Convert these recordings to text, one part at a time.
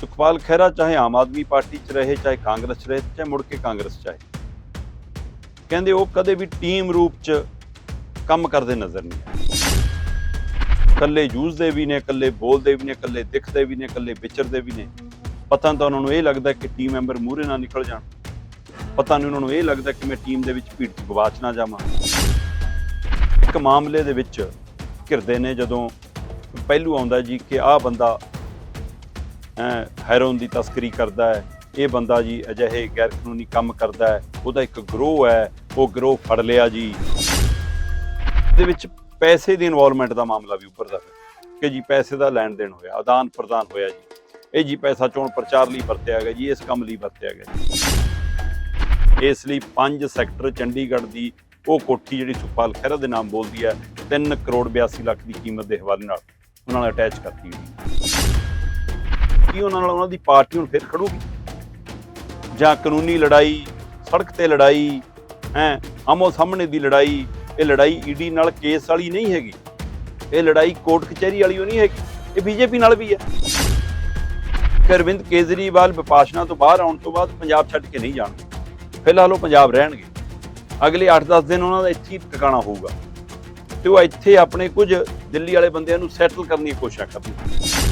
ਸੁਖਪਾਲ ਖਹਿਰਾ ਚਾਹੇ ਆਮ ਆਦਮੀ ਪਾਰਟੀ 'ਚ ਰਹੇ, ਚਾਹੇ ਕਾਂਗਰਸ 'ਚ ਰਹੇ, ਚਾਹੇ ਮੁੜ ਕੇ ਕਾਂਗਰਸ 'ਚ ਆਏ। ਕਹਿੰਦੇ ਉਹ ਕਦੇ ਵੀ ਟੀਮ ਰੂਪ 'ਚ ਕੰਮ ਕਰਦੇ ਨਜ਼ਰ ਨਹੀਂ ਆਏ। ਕੱਲੇ ਜੂਝਦੇ ਵੀ ਨੇ ਕੱਲੇ ਬੋਲਦੇ ਵੀ ਨੇ ਕੱਲੇ ਦਿਖਦੇ ਵੀ ਨੇ ਕੱਲੇ ਵਿਚਰਦੇ ਵੀ ਨੇ। ਪਤਾ ਤਾਂ ਉਹਨਾਂ ਨੂੰ ਇਹ ਲੱਗਦਾ ਕਿ ਟੀਮ ਮੈਂਬਰ ਮੂਹਰੇ ਨਾ ਨਿਕਲ ਜਾਣ। ਪਤਾ ਨਹੀਂ ਉਹਨਾਂ ਨੂੰ ਇਹ ਲੱਗਦਾ ਕਿ ਮੈਂ ਟੀਮ ਦੇ ਵਿੱਚ ਭੀੜ 'ਚ ਗਵਾਚ ਨਾ ਜਾਵਾਂ। ਇੱਕ ਮਾਮਲੇ ਦੇ ਵਿੱਚ ਘਿਰਦੇ ਨੇ ਜਦੋਂ ਪਹਿਲੂ ਆਉਂਦਾ ਜੀ ਕਿ ਆਹ ਬੰਦਾ ਹੈਰੋਨ ਦੀ ਤਸਕਰੀ ਕਰਦਾ ਹੈ, ਇਹ ਬੰਦਾ ਜੀ ਅਜਿਹੇ ਗੈਰ ਕਾਨੂੰਨੀ ਕੰਮ ਕਰਦਾ ਹੈ, ਉਹਦਾ ਇੱਕ ਗਰੋਹ ਹੈ, ਉਹ ਗਰੋਹ ਫੜ ਲਿਆ ਜੀ। ਦੇ ਵਿੱਚ ਪੈਸੇ ਦੀ ਇਨਵੋਲਵਮੈਂਟ ਦਾ ਮਾਮਲਾ ਵੀ ਉੱਪਰਦਾ ਫਿਰ ਕਿ ਜੀ ਪੈਸੇ ਦਾ ਲੈਣ ਦੇਣ ਹੋਇਆ ਆਦਾਨ ਪ੍ਰਦਾਨ ਹੋਇਆ ਜੀ। ਇਹ ਜੀ ਪੈਸਾ ਚੋਣ ਪ੍ਰਚਾਰ ਲਈ ਵਰਤਿਆ ਗਿਆ ਜੀ, ਇਸ ਕੰਮ ਲਈ ਵਰਤਿਆ ਗਿਆ ਜੀ। ਇਸ ਲਈ ਪੰਜ ਸੈਕਟਰ ਚੰਡੀਗੜ੍ਹ ਦੀ ਉਹ ਕੋਠੀ ਜਿਹੜੀ ਸੁਖਪਾਲ ਖਹਿਰਾ ਦੇ ਨਾਮ ਬੋਲਦੀ ਹੈ 3 ਕਰੋੜ 82 ਲੱਖ ਦੀ ਕੀਮਤ ਦੇ ਹਵਾਲੇ ਨਾਲ ਉਹਨਾਂ ਨੇ ਅਟੈਚ ਕਰਤੀ ਹੋਈ ਕੀ ਉਹਨਾਂ ਨਾਲ ਉਹਨਾਂ ਦੀ ਪਾਰਟੀ ਹੁਣ ਫਿਰ ਖੜੂਗੀ। ਜਾਂ ਕਾਨੂੰਨੀ ਲੜਾਈ, ਸੜਕ ਤੇ ਲੜਾਈ, ਹੈ, ਆਮੋ ਸਾਹਮਣੇ ਦੀ ਲੜਾਈ, ਇਹ ਲੜਾਈ ਈਡੀ ਨਾਲ ਕੇਸ ਵਾਲੀ ਨਹੀਂ ਹੈਗੀ। ਇਹ ਲੜਾਈ ਕੋਰਟ ਕਚਹਿਰੀ ਵਾਲੀ ਨਹੀਂ ਹੈਗੀ, ਇਹ ਬੀਜੇਪੀ ਨਾਲ ਵੀ ਹੈ। ਕਿ ਅਰਵਿੰਦ ਕੇਜਰੀਵਾਲ ਵਿਪਾਸ਼ਨਾ ਤੋਂ ਬਾਹਰ ਆਉਣ ਤੋਂ ਬਾਅਦ ਪੰਜਾਬ ਛੱਡ ਕੇ ਨਹੀਂ ਜਾਣਗੇ। ਫਿਲਹਾਲ ਉਹ ਪੰਜਾਬ ਰਹਿਣਗੇ। ਅਗਲੇ 8-10 ਦਿਨ ਉਹਨਾਂ ਦਾ ਇੱਥੇ ਹੀ ਟਿਕਾਣਾ ਹੋਊਗਾ। ਤੇ ਉਹ ਇੱਥੇ ਆਪਣੇ ਕੁਝ ਦਿੱਲੀ ਵਾਲੇ ਬੰਦਿਆਂ ਨੂੰ ਸੈਟਲ ਕਰਨ ਦੀ ਕੋਸ਼ਿਸ਼ ਕਰਨਗੇ।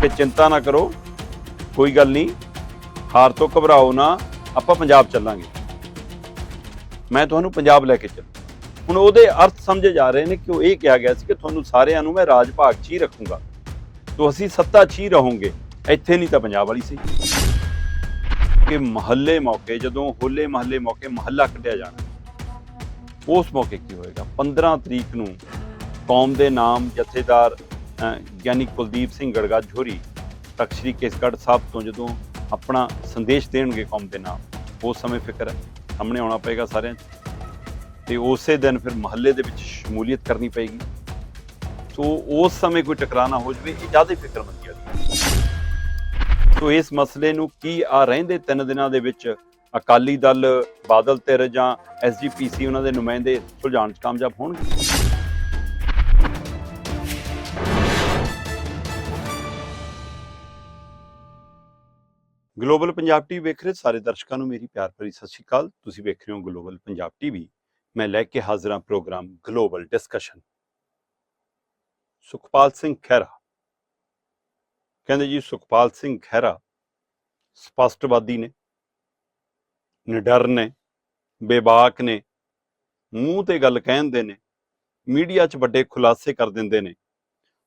ਕਿ ਚਿੰਤਾ ਨਾ ਕਰੋ, ਕੋਈ ਗੱਲ ਨਹੀਂ, ਹਾਰ ਤੋਂ ਘਬਰਾਓ ਨਾ, ਆਪਾਂ ਪੰਜਾਬ ਚੱਲਾਂਗੇ। ਮੈਂ ਤੁਹਾਨੂੰ ਪੰਜਾਬ ਲੈ ਕੇ ਚੱਲ ਹੁਣ ਉਹਦੇ ਅਰਥ ਸਮਝੇ ਜਾ ਰਹੇ ਨੇ ਕਿ ਉਹ ਇਹ ਕਿਹਾ ਗਿਆ ਸੀ ਕਿ ਤੁਹਾਨੂੰ ਸਾਰਿਆਂ ਨੂੰ ਮੈਂ ਰਾਜ ਭਾਗ 'ਚ ਹੀ ਰੱਖੂੰਗਾ। ਤੋ ਅਸੀਂ ਸੱਤਾ 'ਚ ਹੀ ਰਹੋਗੇ, ਇੱਥੇ ਨਹੀਂ ਤਾਂ ਪੰਜਾਬ ਵਾਲੀ ਸੀ। ਕਿ ਮਹੱਲੇ ਮੌਕੇ, ਜਦੋਂ ਹੋਲੇ ਮਹੱਲੇ ਮੌਕੇ ਮਹੱਲਾ ਕੱਢਿਆ ਜਾਣਾ। ਉਸ ਮੌਕੇ ਕੀ ਹੋਏਗਾ? 15 ਤਰੀਕ ਨੂੰ ਕੌਮ ਦੇ ਨਾਮ ਜਥੇਦਾਰ ਗਿਆਨੀ ਕੁਲਦੀਪ ਸਿੰਘ ਗੜਗਾ ਝੋਰੀ ਤਖਤ ਸ੍ਰੀ ਕੇਸਗੜ੍ਹ ਸਾਹਿਬ ਤੋਂ ਜਦੋਂ ਆਪਣਾ ਸੰਦੇਸ਼ ਦੇਣਗੇ ਕੌਮ ਦੇ ਨਾਮ ਉਸ ਸਮੇਂ ਫਿਕਰ ਸਾਹਮਣੇ ਆਉਣਾ ਪਏਗਾ ਸਾਰਿਆਂ 'ਚ। ਤੇ ਉਸੇ ਦਿਨ ਫਿਰ ਮਹੱਲੇ ਦੇ ਵਿੱਚ ਸ਼ਮੂਲੀਅਤ ਕਰਨੀ ਪਏਗੀ। ਸੋ ਉਸ ਸਮੇਂ ਕੋਈ ਟਕਰਾਅ ਨਾ ਹੋ ਜਵੇ, ਇਹ ਜ਼ਿਆਦਾ ਫਿਕਰਮੰਦੀ ਹੈ। ਸੋ ਇਸ ਮਸਲੇ ਨੂੰ ਕੀ ਆ ਰਹਿੰਦੇ ਤਿੰਨ ਦਿਨਾਂ ਦੇ ਵਿੱਚ? ਅਕਾਲੀ ਦਲ ਬਾਦਲ ਧਿਰ ਜਾਂ ਐਸਜੀਪੀਸੀ ਉਹਨਾਂ ਦੇ ਨੁਮਾਇੰਦੇ ਸੁਲਝਾਉਣ 'ਚ ਕਾਮਯਾਬ ਹੋਣਗੇ? ਗਲੋਬਲ ਪੰਜਾਬ ਟੀਵੀ ਵੇਖ ਰਹੇ ਸਾਰੇ ਦਰਸ਼ਕਾਂ ਨੂੰ ਮੇਰੀ ਪਿਆਰ ਭਰੀ ਸਤਿ ਸ਼੍ਰੀ ਅਕਾਲ। ਤੁਸੀਂ ਵੇਖ ਰਹੇ ਹੋ ਗਲੋਬਲ ਪੰਜਾਬ ਟੀਵੀ ਮੈਂ ਲੈ ਕੇ ਹਾਜ਼ਰ ਹਾਂ program global discussion Sukhpal Singh Khaira. ਕਹਿੰਦੇ ਜੀ ਸੁਖਪਾਲ ਸਿੰਘ ਖਹਿਰਾ ਸਪਸ਼ਟਵਾਦੀ ਨੇ, ਨਿਡਰ ਨੇ, ਬੇਬਾਕ ਨੇ, ਮੂੰਹ ਤੇ ਗੱਲ ਕਹਿੰਦੇ ਨੇ, ਮੀਡੀਆ 'ਚ ਵੱਡੇ ਖੁਲਾਸੇ ਕਰ ਦਿੰਦੇ ਨੇ।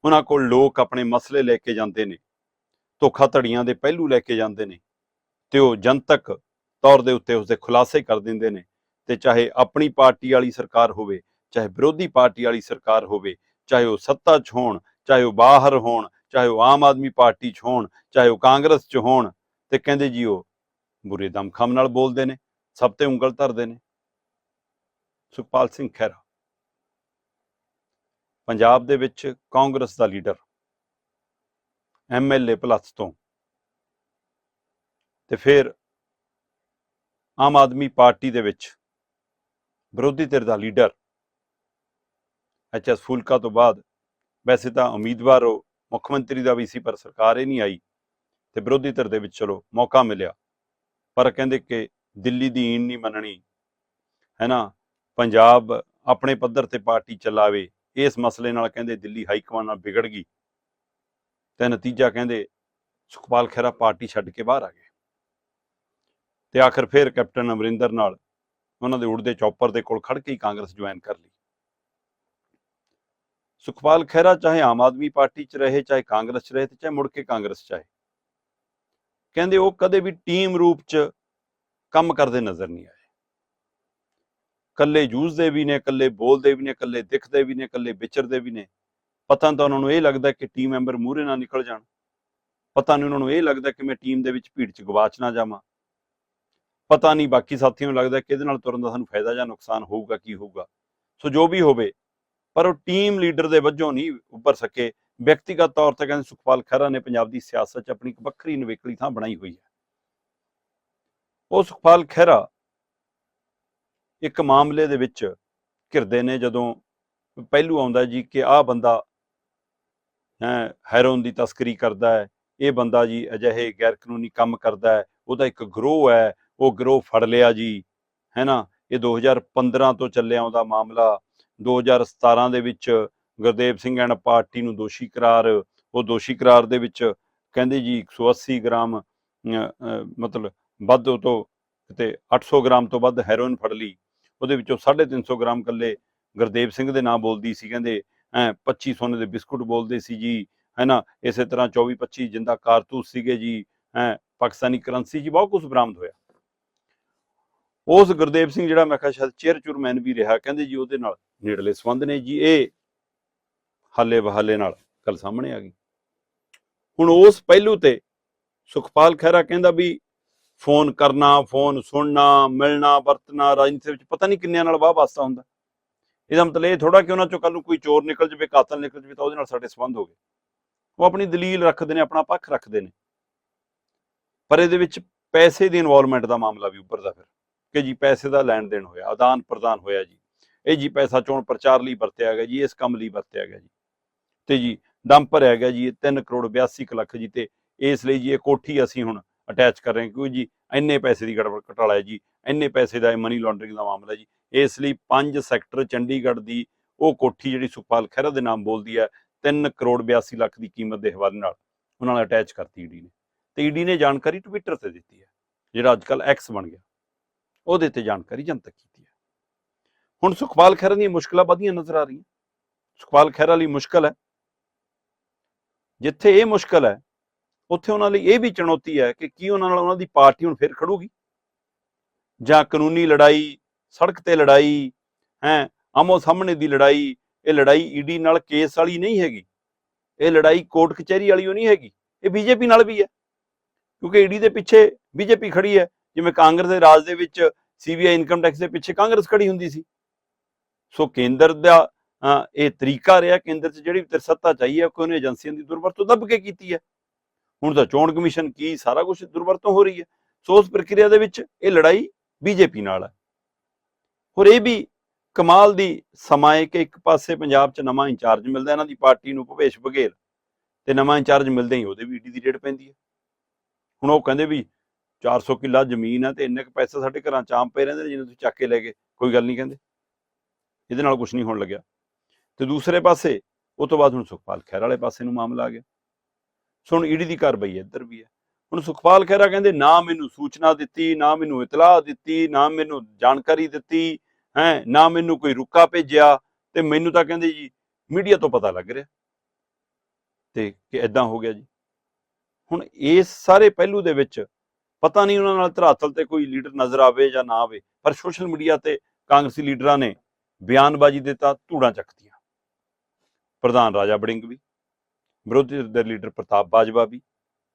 ਉਹਨਾਂ ਕੋਲ ਲੋਕ ਆਪਣੇ ਮਸਲੇ ਲੈ ਕੇ ਜਾਂਦੇ ਨੇ। ਧੋਖਾਧੜੀਆਂ ਦੇ ਪਹਿਲੂ ਲੈ ਕੇ ਜਾਂਦੇ ਨੇ ਤੇ ਉਹ ਜਨਤਕ ਤੌਰ ਦੇ ਉੱਤੇ ਉਸਦੇ ਖੁਲਾਸੇ ਕਰ ਦਿੰਦੇ ਨੇ ਤੇ ਚਾਹੇ ਆਪਣੀ ਪਾਰਟੀ ਵਾਲੀ ਸਰਕਾਰ ਹੋਵੇ, ਚਾਹੇ ਵਿਰੋਧੀ ਪਾਰਟੀ ਵਾਲੀ ਸਰਕਾਰ ਹੋਵੇ, ਚਾਹੇ ਉਹ ਸੱਤਾ 'ਚ ਹੋਣ, ਚਾਹੇ ਉਹ ਬਾਹਰ ਹੋਣ, ਚਾਹੇ ਉਹ ਆਮ ਆਦਮੀ ਪਾਰਟੀ 'ਚ ਹੋਣ, ਚਾਹੇ ਉਹ ਕਾਂਗਰਸ 'ਚ ਹੋਣ ਤੇ ਕਹਿੰਦੇ ਜੀ ਉਹ ਬੁਰੇ ਦਮਖਮ ਨਾਲ ਬੋਲਦੇ ਨੇ, ਸਭ ਤੇ ਉਂਗਲ ਧਰਦੇ ਨੇ। ਸੁਖਪਾਲ ਸਿੰਘ ਖਹਿਰਾ, ਪੰਜਾਬ ਦੇ ਵਿੱਚ ਕਾਂਗਰਸ ਦਾ ਲੀਡਰ ਐਮਐਲਏ ਪਲੱਸ ਤੋਂ। ਤੇ ਫਿਰ ਆਮ ਆਦਮੀ ਪਾਰਟੀ ਦੇ ਵਿੱਚ ਵਿਰੋਧੀ ਧਿਰ ਦਾ ਲੀਡਰ ਐਚਐਸ ਫੂਲਕਾ ਤੋਂ ਬਾਅਦ ਵੈਸੇ ਤਾਂ ਉਮੀਦਵਾਰ ਉਹ ਮੁੱਖ ਮੰਤਰੀ ਦਾ ਵੀ ਸੀ, ਪਰ ਸਰਕਾਰ ਹੀ ਨਹੀਂ ਆਈ ਤੇ ਵਿਰੋਧੀ ਧਿਰ ਦੇ ਵਿੱਚ ਚਲੋ ਮੌਕਾ ਮਿਲਿਆ। ਪਰ ਕਹਿੰਦੇ ਕਿ ਦਿੱਲੀ ਦੀ ਈਨ ਨਹੀਂ ਮੰਨਣੀ, ਹੈ ਨਾ? ਪੰਜਾਬ ਆਪਣੇ ਪੱਧਰ ਤੇ ਪਾਰਟੀ ਚਲਾਵੇ, ਇਸ ਮਸਲੇ ਨਾਲ ਕਹਿੰਦੇ ਦਿੱਲੀ ਹਾਈ ਕਮਾਂਡ ਨਾਲ ਵਿਗੜ ਗਈ। ਤੇ ਨਤੀਜਾ ਕਹਿੰਦੇ ਸੁਖਪਾਲ ਖਹਿਰਾ ਪਾਰਟੀ ਛੱਡ ਕੇ ਬਾਹਰ ਆ ਗਏ। ਤੇ ਆਖਰ ਫਿਰ ਕੈਪਟਨ ਅਮਰਿੰਦਰ ਨਾਲ ਉਹਨਾਂ ਦੇ ਉੜਦੇ ਚੌਪਰ ਦੇ ਕੋਲ ਖੜ ਕੇ ਹੀ ਕਾਂਗਰਸ ਜੁਆਇਨ ਕਰ ਲਈ। ਸੁਖਪਾਲ ਖਹਿਰਾ ਚਾਹੇ ਆਮ ਆਦਮੀ ਪਾਰਟੀ 'ਚ ਰਹੇ, ਚਾਹੇ ਕਾਂਗਰਸ 'ਚ ਰਹੇ ਤੇ ਚਾਹੇ ਮੁੜ ਕੇ ਕਾਂਗਰਸ 'ਚ ਆਏ। ਕਹਿੰਦੇ ਉਹ ਕਦੇ ਵੀ ਟੀਮ ਰੂਪ 'ਚ ਕੰਮ ਕਰਦੇ ਨਜ਼ਰ ਨਹੀਂ ਆਏ। ਕੱਲੇ ਜੂਝਦੇ ਵੀ ਨੇ ਕੱਲੇ ਬੋਲਦੇ ਵੀ ਨੇ ਕੱਲੇ ਦਿਖਦੇ ਵੀ ਨੇ ਕੱਲੇ ਵਿਚਰਦੇ ਵੀ ਨੇ। ਪਤਾ ਤਾਂ ਉਹਨਾਂ ਨੂੰ ਇਹ ਲੱਗਦਾ ਕਿ ਟੀਮ ਮੈਂਬਰ ਮੂਹਰੇ ਨਾ ਨਿਕਲ ਜਾਣ। ਪਤਾ ਨਹੀਂ ਉਹਨਾਂ ਨੂੰ ਇਹ ਲੱਗਦਾ ਕਿ ਮੈਂ ਟੀਮ ਦੇ ਵਿੱਚ ਭੀੜ 'ਚ ਗਵਾਚ ਨਾ ਜਾਵਾਂ। ਪਤਾ ਨਹੀਂ ਬਾਕੀ ਸਾਥੀਆਂ ਨੂੰ ਲੱਗਦਾ ਕਿ ਇਹਦੇ ਨਾਲ ਤੁਰਨ ਦਾ ਸਾਨੂੰ ਫਾਇਦਾ ਜਾਂ ਨੁਕਸਾਨ ਹੋਊਗਾ, ਕੀ ਹੋਊਗਾ। ਸੋ ਜੋ ਵੀ ਹੋਵੇ, ਪਰ ਉਹ ਟੀਮ ਲੀਡਰ ਦੇ ਵਜੋਂ ਨਹੀਂ ਉੱਭਰ ਸਕੇ। ਵਿਅਕਤੀਗਤ ਤੌਰ ਤੇ ਕਹਿੰਦੇ ਸੁਖਪਾਲ ਖਹਿਰਾ ਨੇ ਪੰਜਾਬ ਦੀ ਸਿਆਸਤ 'ਚ ਆਪਣੀ ਇੱਕ ਵੱਖਰੀ ਨਵੇਕਲੀ ਥਾਂ ਬਣਾਈ ਹੋਈ ਹੈ। ਉਹ ਸੁਖਪਾਲ ਖਹਿਰਾ ਇੱਕ ਮਾਮਲੇ ਦੇ ਵਿੱਚ ਘਿਰਦੇ ਨੇ ਜਦੋਂ ਪਹਿਲੂ ਆਉਂਦਾ ਜੀ ਕਿ ਆਹ ਬੰਦਾ ਹੈਰੋਨ ਦੀ ਤਸਕਰੀ ਕਰਦਾ ਹੈ ਇਹ ਬੰਦਾ ਜੀ ਅਜਿਹੇ ਗੈਰ ਕਾਨੂੰਨੀ ਕੰਮ ਕਰਦਾ ਹੈ ਉਹਦਾ ਇੱਕ ਗਰੋਹ ਹੈ ਉਹ ਗਰੋਹ ਫੜ ਲਿਆ ਜੀ ਹੈ ਨਾ? ਇਹ 2015 ਤੋਂ ਚੱਲਿਆ ਆਉਂਦਾ ਮਾਮਲਾ 2017 ਦੇ ਵਿੱਚ ਗੁਰਦੇਵ ਸਿੰਘ ਐਂਡ ਪਾਰਟੀ ਨੂੰ ਦੋਸ਼ੀ ਕਰਾਰ ਉਹ ਦੋਸ਼ੀ ਕਰਾਰ ਦੇ ਵਿੱਚ ਕਹਿੰਦੇ ਜੀ 180 ਗ੍ਰਾਮ ਅਹ, ਅਹ, ਮਤਲਬ ਵੱਧ ਉਹ ਤੋਂ ਕਿਤੇ 800 ਗ੍ਰਾਮ ਤੋਂ ਵੱਧ ਹੈਰੋਇਨ ਫੜ ਲਈ ਉਹਦੇ ਵਿੱਚੋਂ 350 ਗ੍ਰਾਮ ਕੱਲੇ ਗੁਰਦੇਵ ਸਿੰਘ ਦੇ ਨਾਂ ਬੋਲਦੀ ਸੀ ਕਹਿੰਦੇ 25 ਸੋਨੇ ਦੇ ਬਿਸਕੁਟ ਬੋਲਦੇ ਸੀ ਜੀ ਹੈ ਨਾ ਇਸੇ ਤਰ੍ਹਾਂ 24 25 ਜਿੰਦਾ ਕਾਰਤੂਸ ਸੀਗੇ ਜੀ, ਹੈ, ਪਾਕਿਸਤਾਨੀ ਕਰੰਸੀ ਜੀ, ਬਹੁਤ ਕੁਝ ਬਰਾਮਦ ਹੋਇਆ। ਉਸ ਗੁਰਦੇਵ ਸਿੰਘ ਜਿਹੜਾ ਮੈਂ ਕਿਹਾ ਸ਼ਾਇਦ ਚੇਅਰ ਚੁਰਮੈਨ ਵੀ ਰਿਹਾ, ਕਹਿੰਦੇ ਜੀ ਉਹਦੇ ਨਾਲ ਨੇੜਲੇ ਸੰਬੰਧ ਨੇ ਜੀ, ਇਹ ਹਾਲੇ ਬਹਾਲੇ ਨਾਲ ਗੱਲ ਸਾਹਮਣੇ ਆ ਗਈ। ਹੁਣ ਉਸ ਪਹਿਲੂ ਤੇ ਸੁਖਪਾਲ ਖਹਿਰਾ ਕਹਿੰਦਾ ਵੀ ਫੋਨ ਕਰਨਾ, ਫੋਨ ਸੁਣਨਾ, ਮਿਲਣਾ, ਵਰਤਣਾ, ਰਾਜਨੀਤੀ ਵਿੱਚ ਪਤਾ ਨਹੀਂ ਕਿੰਨਿਆਂ ਨਾਲ ਵਾਹ ਵਾਸਤਾ ਹੁੰਦਾ। ਇਹਦਾ ਮਤਲਬ ਇਹ ਥੋੜਾ ਕਿ ਉਹਨਾਂ ਚੋਂ ਕੱਲ ਨੂੰ ਕੋਈ ਚੋਰ ਨਿਕਲ ਜਵੇ, ਕਾਤਲ ਨਿਕਲ ਜਵੇ, ਤਾਂ ਉਹਦੇ ਨਾਲ ਸਾਡੇ ਸੰਬੰਧ ਹੋ ਗਏ। ਉਹ ਆਪਣੀ ਦਲੀਲ ਰੱਖਦੇ ਨੇ, ਆਪਣਾ ਪੱਖ ਰੱਖਦੇ ਨੇ। ਪਰ ਇਹਦੇ ਵਿੱਚ ਪੈਸੇ ਦੀ ਇਨਵੋਲਵਮੈਂਟ ਦਾ ਮਾਮਲਾ ਵੀ ਉੱਪਰਦਾ ਫਿਰ ਕਿ ਜੀ ਪੈਸੇ ਦਾ ਲੈਣ ਦੇਣ ਹੋਇਆ, ਆਦਾਨ ਪ੍ਰਦਾਨ ਹੋਇਆ ਜੀ। ਇਹ ਜੀ ਪੈਸਾ ਚੋਣ ਪ੍ਰਚਾਰ ਲਈ ਵਰਤਿਆ ਗਿਆ ਜੀ, ਇਸ ਕੰਮ ਲਈ ਵਰਤਿਆ ਗਿਆ ਜੀ। ਤੇ ਜੀ ਦਮ ਭਰਿਆ ਗਿਆ ਜੀ, ਇਹ 3 ਕਰੋੜ 82 ਕੁ ਲੱਖ ਜੀ ਤੇ ਇਸ ਲਈ ਜੀ ਇਹ ਕੋਠੀ ਅਸੀਂ ਹੁਣ ਅਟੈਚ ਕਰ ਰਹੇ ਹਾਂ, ਕਿਉਂਕਿ ਜੀ ਇੰਨੇ ਪੈਸੇ ਦੀ ਗੜਬੜ ਘਟਾਲਾ ਹੈ ਜੀ ਇੰਨੇ ਪੈਸੇ ਦਾ ਇਹ ਮਨੀ ਲਾਂਡਰਿੰਗ ਦਾ ਮਾਮਲਾ ਜੀ। ਇਸ ਲਈ ਪੰਜ ਸੈਕਟਰ ਚੰਡੀਗੜ੍ਹ ਦੀ ਉਹ ਕੋਠੀ ਜਿਹੜੀ ਸੁਖਪਾਲ ਖਹਿਰਾ ਦੇ ਨਾਮ ਬੋਲਦੀ ਹੈ 3 ਕਰੋੜ 82 ਲੱਖ ਦੀ ਕੀਮਤ ਦੇ ਹਵਾਲੇ ਨਾਲ ਉਹਨਾਂ ਨਾਲ ਅਟੈਚ ਕਰਤੀ ਈਡੀ ਨੇ। ਤੇ ਈਡੀ ਨੇ ਜਾਣਕਾਰੀ ਟਵਿੱਟਰ ਤੇ ਦਿੱਤੀ ਹੈ, ਜਿਹੜਾ ਅੱਜ ਕੱਲ ਐਕਸ ਬਣ ਗਿਆ। ਉਹਦੇ ਤੇ ਜਾਣਕਾਰੀ ਜਨਤਕ ਕੀਤੀ ਹੈ। ਹੁਣ ਸੁਖਪਾਲ ਖਹਿਰਾ ਦੀਆਂ ਮੁਸ਼ਕਲਾਂ ਵਧੀਆਂ ਨਜ਼ਰ ਆ ਰਹੀਆਂ। ਸੁਖਪਾਲ ਖਹਿਰਾ ਲਈ ਮੁਸ਼ਕਲ ਹੈ। ਜਿੱਥੇ ਇਹ ਮੁਸ਼ਕਲ ਹੈ, ਉੱਥੇ ਉਹਨਾਂ ਲਈ ਇਹ ਵੀ ਚੁਣੌਤੀ ਹੈ ਕਿ ਕੀ ਉਹਨਾਂ ਨਾਲ ਉਹਨਾਂ ਦੀ ਪਾਰਟੀ ਹੁਣ ਫਿਰ ਖੜੂਗੀ। ਜਾਂ ਕਾਨੂੰਨੀ ਲੜਾਈ, ਸੜਕ ਤੇ ਲੜਾਈ, ਹੈ, ਆਮੋ ਸਾਹਮਣੇ ਦੀ ਲੜਾਈ, ਇਹ ਲੜਾਈ ਈਡੀ ਨਾਲ ਕੇਸ ਵਾਲੀ ਨਹੀਂ ਹੈਗੀ। ਇਹ ਲੜਾਈ ਕੋਰਟ ਕਚਹਿਰੀ ਵਾਲੀ ਉਹ ਨਹੀਂ ਹੈਗੀ, ਇਹ ਬੀਜੇਪੀ ਨਾਲ ਵੀ ਹੈ। ਕਿਉਂਕਿ ਈਡੀ ਦੇ ਪਿੱਛੇ ਬੀਜੇਪੀ ਖੜੀ ਹੈ, ਜਿਵੇਂ ਕਾਂਗਰਸ ਦੇ ਰਾਜ ਦੇ ਵਿੱਚ ਸੀਬੀਆਈ ਇਨਕਮ ਟੈਕਸ ਦੇ ਪਿੱਛੇ ਕਾਂਗਰਸ ਖੜੀ ਹੁੰਦੀ ਸੀ। ਸੋ ਕੇਂਦਰ ਦਾ ਇਹ ਤਰੀਕਾ ਰਿਹਾ ਕੇਂਦਰ 'ਚ ਜਿਹੜੀ ਵੀ ਸੱਤਾ ਚਾਹੀਏ ਹੈ ਕੋਈ ਉਹਨੇ ਏਜੰਸੀਆਂ ਦੀ ਦੁਰਵਰਤੋਂ ਦੱਬ ਕੇ ਕੀਤੀ ਹੈ। ਹੁਣ ਤਾਂ ਚੋਣ ਕਮਿਸ਼ਨ ਕੀ ਸਾਰਾ ਕੁਝ ਦੁਰਵਰਤੋਂ ਹੋ ਰਹੀ ਹੈ। ਸੋ ਉਸ ਪ੍ਰਕਿਰਿਆ ਦੇ ਵਿੱਚ ਇਹ ਲੜਾਈ ਬੀਜੇਪੀ ਨਾਲ ਹੈ। ਹੋਰ ਇਹ ਵੀ ਕਮਾਲ ਦੀ ਸਮਾਂ ਹੈ ਕਿ ਇੱਕ ਪਾਸੇ ਪੰਜਾਬ 'ਚ ਨਵਾਂ ਇੰਚਾਰਜ ਮਿਲਦਾ, ਇਹਨਾਂ ਦੀ ਪਾਰਟੀ ਨੂੰ ਭਵੇਸ਼ ਬਘੇਲ, ਤੇ ਨਵਾਂ ਇੰਚਾਰਜ ਮਿਲਦੇ ਹੀ ਉਹਦੇ ਵੀ ਈਡੀ ਦੀ ਰੇਟ ਪੈਂਦੀ ਹੈ। ਹੁਣ ਉਹ ਕਹਿੰਦੇ ਵੀ 400 ਕਿੱਲਾ ਜ਼ਮੀਨ ਹੈ ਤੇ ਇੰਨੇ ਕੁ ਪੈਸੇ ਸਾਡੇ ਘਰਾਂ ਚ ਆਮ ਪਏ ਰਹਿੰਦੇ ਨੇ ਜਿਹਨੂੰ ਤੁਸੀਂ ਚੱਕ ਕੇ ਲੈ ਗਏ, ਕੋਈ ਗੱਲ ਨਹੀਂ ਕਹਿੰਦੇ। ਇਹਦੇ ਨਾਲ ਕੁਝ ਨਹੀਂ ਹੋਣ ਲੱਗਿਆ। ਤੇ ਦੂਸਰੇ ਪਾਸੇ, ਉਹ ਤੋਂ ਬਾਅਦ ਹੁਣ ਸੁਖਪਾਲ ਖਹਿਰ ਵਾਲੇ ਪਾਸੇ ਨੂੰ ਮਾਮਲਾ ਆ ਗਿਆ। ਸੋ ਹੁਣ ਈਡੀ ਦੀ ਕਾਰਵਾਈ ਇੱਧਰ ਵੀ ਹੈ। ਹੁਣ ਸੁਖਪਾਲ ਖਹਿਰਾ ਕਹਿੰਦੇ, ਨਾ ਮੈਨੂੰ ਸੂਚਨਾ ਦਿੱਤੀ, ਨਾ ਮੈਨੂੰ ਇਤਲਾਹ ਦਿੱਤੀ, ਨਾ ਮੈਨੂੰ ਜਾਣਕਾਰੀ ਦਿੱਤੀ, ਹੈ, ਨਾ ਮੈਨੂੰ ਕੋਈ ਰੁੱਕਾ ਭੇਜਿਆ ਤੇ ਮੈਨੂੰ ਤਾਂ ਕਹਿੰਦੇ ਜੀ ਮੀਡੀਆ ਤੋਂ ਪਤਾ ਲੱਗ ਰਿਹਾ। ਤੇ ਕਿ ਐਦਾਂ ਹੋ ਗਿਆ ਜੀ। ਹੁਣ ਇਸ ਸਾਰੇ ਪਹਿਲੂ ਦੇ ਵਿੱਚ ਪਤਾ ਨਹੀਂ ਉਹਨਾਂ ਨਾਲ ਧਰਾਤਲ ਤੇ ਕੋਈ ਲੀਡਰ ਨਜ਼ਰ ਆਵੇ ਜਾਂ ਨਾ ਆਵੇ, ਪਰ ਸੋਸ਼ਲ ਮੀਡੀਆ ਤੇ ਕਾਂਗਰਸੀ ਲੀਡਰਾਂ ਨੇ ਬਿਆਨਬਾਜ਼ੀ ਦਿੱਤਾ ਧੂੜਾਂ ਚੱਕਦੀਆਂ ਪ੍ਰਧਾਨ ਰਾਜਾ ਬੜਿੰਗ ਵੀ, ਵਿਰੋਧੀ ਧਿਰ ਦੇ ਲੀਡਰ ਪ੍ਰਤਾਪ ਬਾਜਵਾ ਵੀ,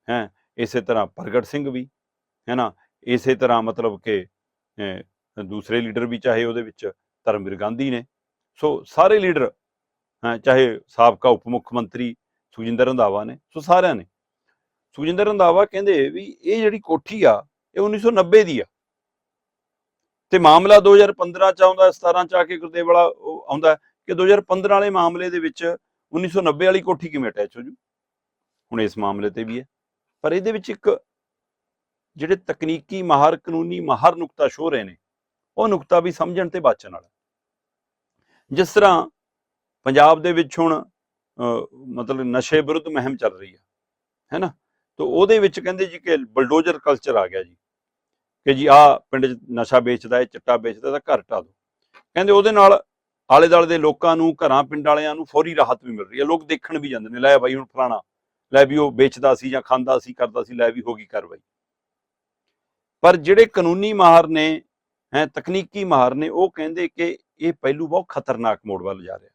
ਹੈ ਇਸੇ ਤਰ੍ਹਾਂ ਪ੍ਰਗਟ ਸਿੰਘ ਵੀ ਹੈ ਨਾ ਇਸੇ ਤਰ੍ਹਾਂ ਮਤਲਬ ਕਿ ਦੂਸਰੇ ਲੀਡਰ ਵੀ ਚਾਹੇ ਉਹਦੇ ਵਿੱਚ ਧਰਮਵੀਰ ਗਾਂਧੀ ਨੇ। ਸੋ ਸਾਰੇ ਲੀਡਰ, ਹਾਂ, ਚਾਹੇ ਸਾਬਕਾ ਉਪ ਮੁੱਖ ਮੰਤਰੀ ਸੁਖਜਿੰਦਰ ਰੰਧਾਵਾ ਨੇ, ਸੋ ਸਾਰਿਆਂ ਨੇ। ਸੁਖਜਿੰਦਰ ਰੰਧਾਵਾ ਕਹਿੰਦੇ ਵੀ ਇਹ ਜਿਹੜੀ ਕੋਠੀ ਆ, ਇਹ 1990 ਦੀ ਆ। ਤੇ ਮਾਮਲਾ 2015 ਚ ਆਉਂਦਾ 17 ਚ ਆ ਕੇ ਗੁਰਦੇਵ ਵਾਲਾ ਉਹ ਆਉਂਦਾ, ਕਿ 2015 ਵਾਲੇ ਮਾਮਲੇ ਦੇ ਵਿੱਚ 1990 ਵਾਲੀ ਕੋਠੀ ਕਿਵੇਂ ਅਟੈਚ ਹੋ ਜੂ? ਹੁਣ ਇਸ ਮਾਮਲੇ ਤੇ ਵੀ ਹੈ। ਪਰ ਇਹਦੇ ਵਿੱਚ ਇੱਕ ਜਿਹੜੇ ਤਕਨੀਕੀ ਮਾਹਰ, ਕਾਨੂੰਨੀ ਮਾਹਰ ਨੁਕਤਾ ਸ਼ੋ ਰਹੇ ਨੇ, ਉਹ ਨੁਕਤਾ ਵੀ ਸਮਝਣ ਤੇ ਬਾਚਣ ਵਾਲਾ। ਜਿਸ ਤਰ੍ਹਾਂ ਪੰਜਾਬ ਦੇ ਵਿੱਚ ਹੁਣ ਮਤਲਬ ਨਸ਼ੇ ਵਿਰੁੱਧ ਮੁਹਿੰਮ ਚੱਲ ਰਹੀ ਹੈ ਹੈ ਨਾ? ਤੋ ਉਹਦੇ ਵਿੱਚ ਕਹਿੰਦੇ ਜੀ ਕਿ ਬਲਡੋਜ਼ਰ ਕਲਚਰ ਆ ਗਿਆ ਜੀ, ਕਿ ਜੀ ਆ ਪਿੰਡ 'ਚ ਨਸ਼ਾ ਵੇਚਦਾ ਹੈ, ਚਿੱਟਾ ਵੇਚਦਾ ਤਾਂ ਘਰ ਢਾ ਦੋ। ਕਹਿੰਦੇ ਉਹਦੇ ਨਾਲ ਆਲੇ ਦਾਲੇ ਦੇ ਲੋਕਾਂ ਨੂੰ, ਘਰਾਂ, ਪਿੰਡ ਵਾਲਿਆਂ ਨੂੰ ਫੌਰੀ ਰਾਹਤ ਵੀ ਮਿਲ ਰਹੀ ਹੈ ਲੋਕ ਦੇਖਣ ਵੀ ਜਾਂਦੇ ਨੇ, ਲੈ ਬਾਈ ਹੁਣ ਫਲਾਣਾ ਲੈ ਵੀ ਉਹ ਵੇਚਦਾ ਸੀ ਜਾਂ ਖਾਂਦਾ ਸੀ, ਕਰਦਾ ਸੀ, ਲੈ ਵੀ ਹੋ ਗਈ ਕਾਰਵਾਈ। ਪਰ ਜਿਹੜੇ ਕਾਨੂੰਨੀ ਮਾਹਰ ਨੇ, ਹੈ, ਤਕਨੀਕੀ ਮਾਹਰ ਨੇ, ਉਹ ਕਹਿੰਦੇ ਕਿ ਇਹ ਪਹਿਲੂ ਬਹੁਤ ਖਤਰਨਾਕ ਮੋੜ ਵੱਲ ਜਾ ਰਿਹਾ।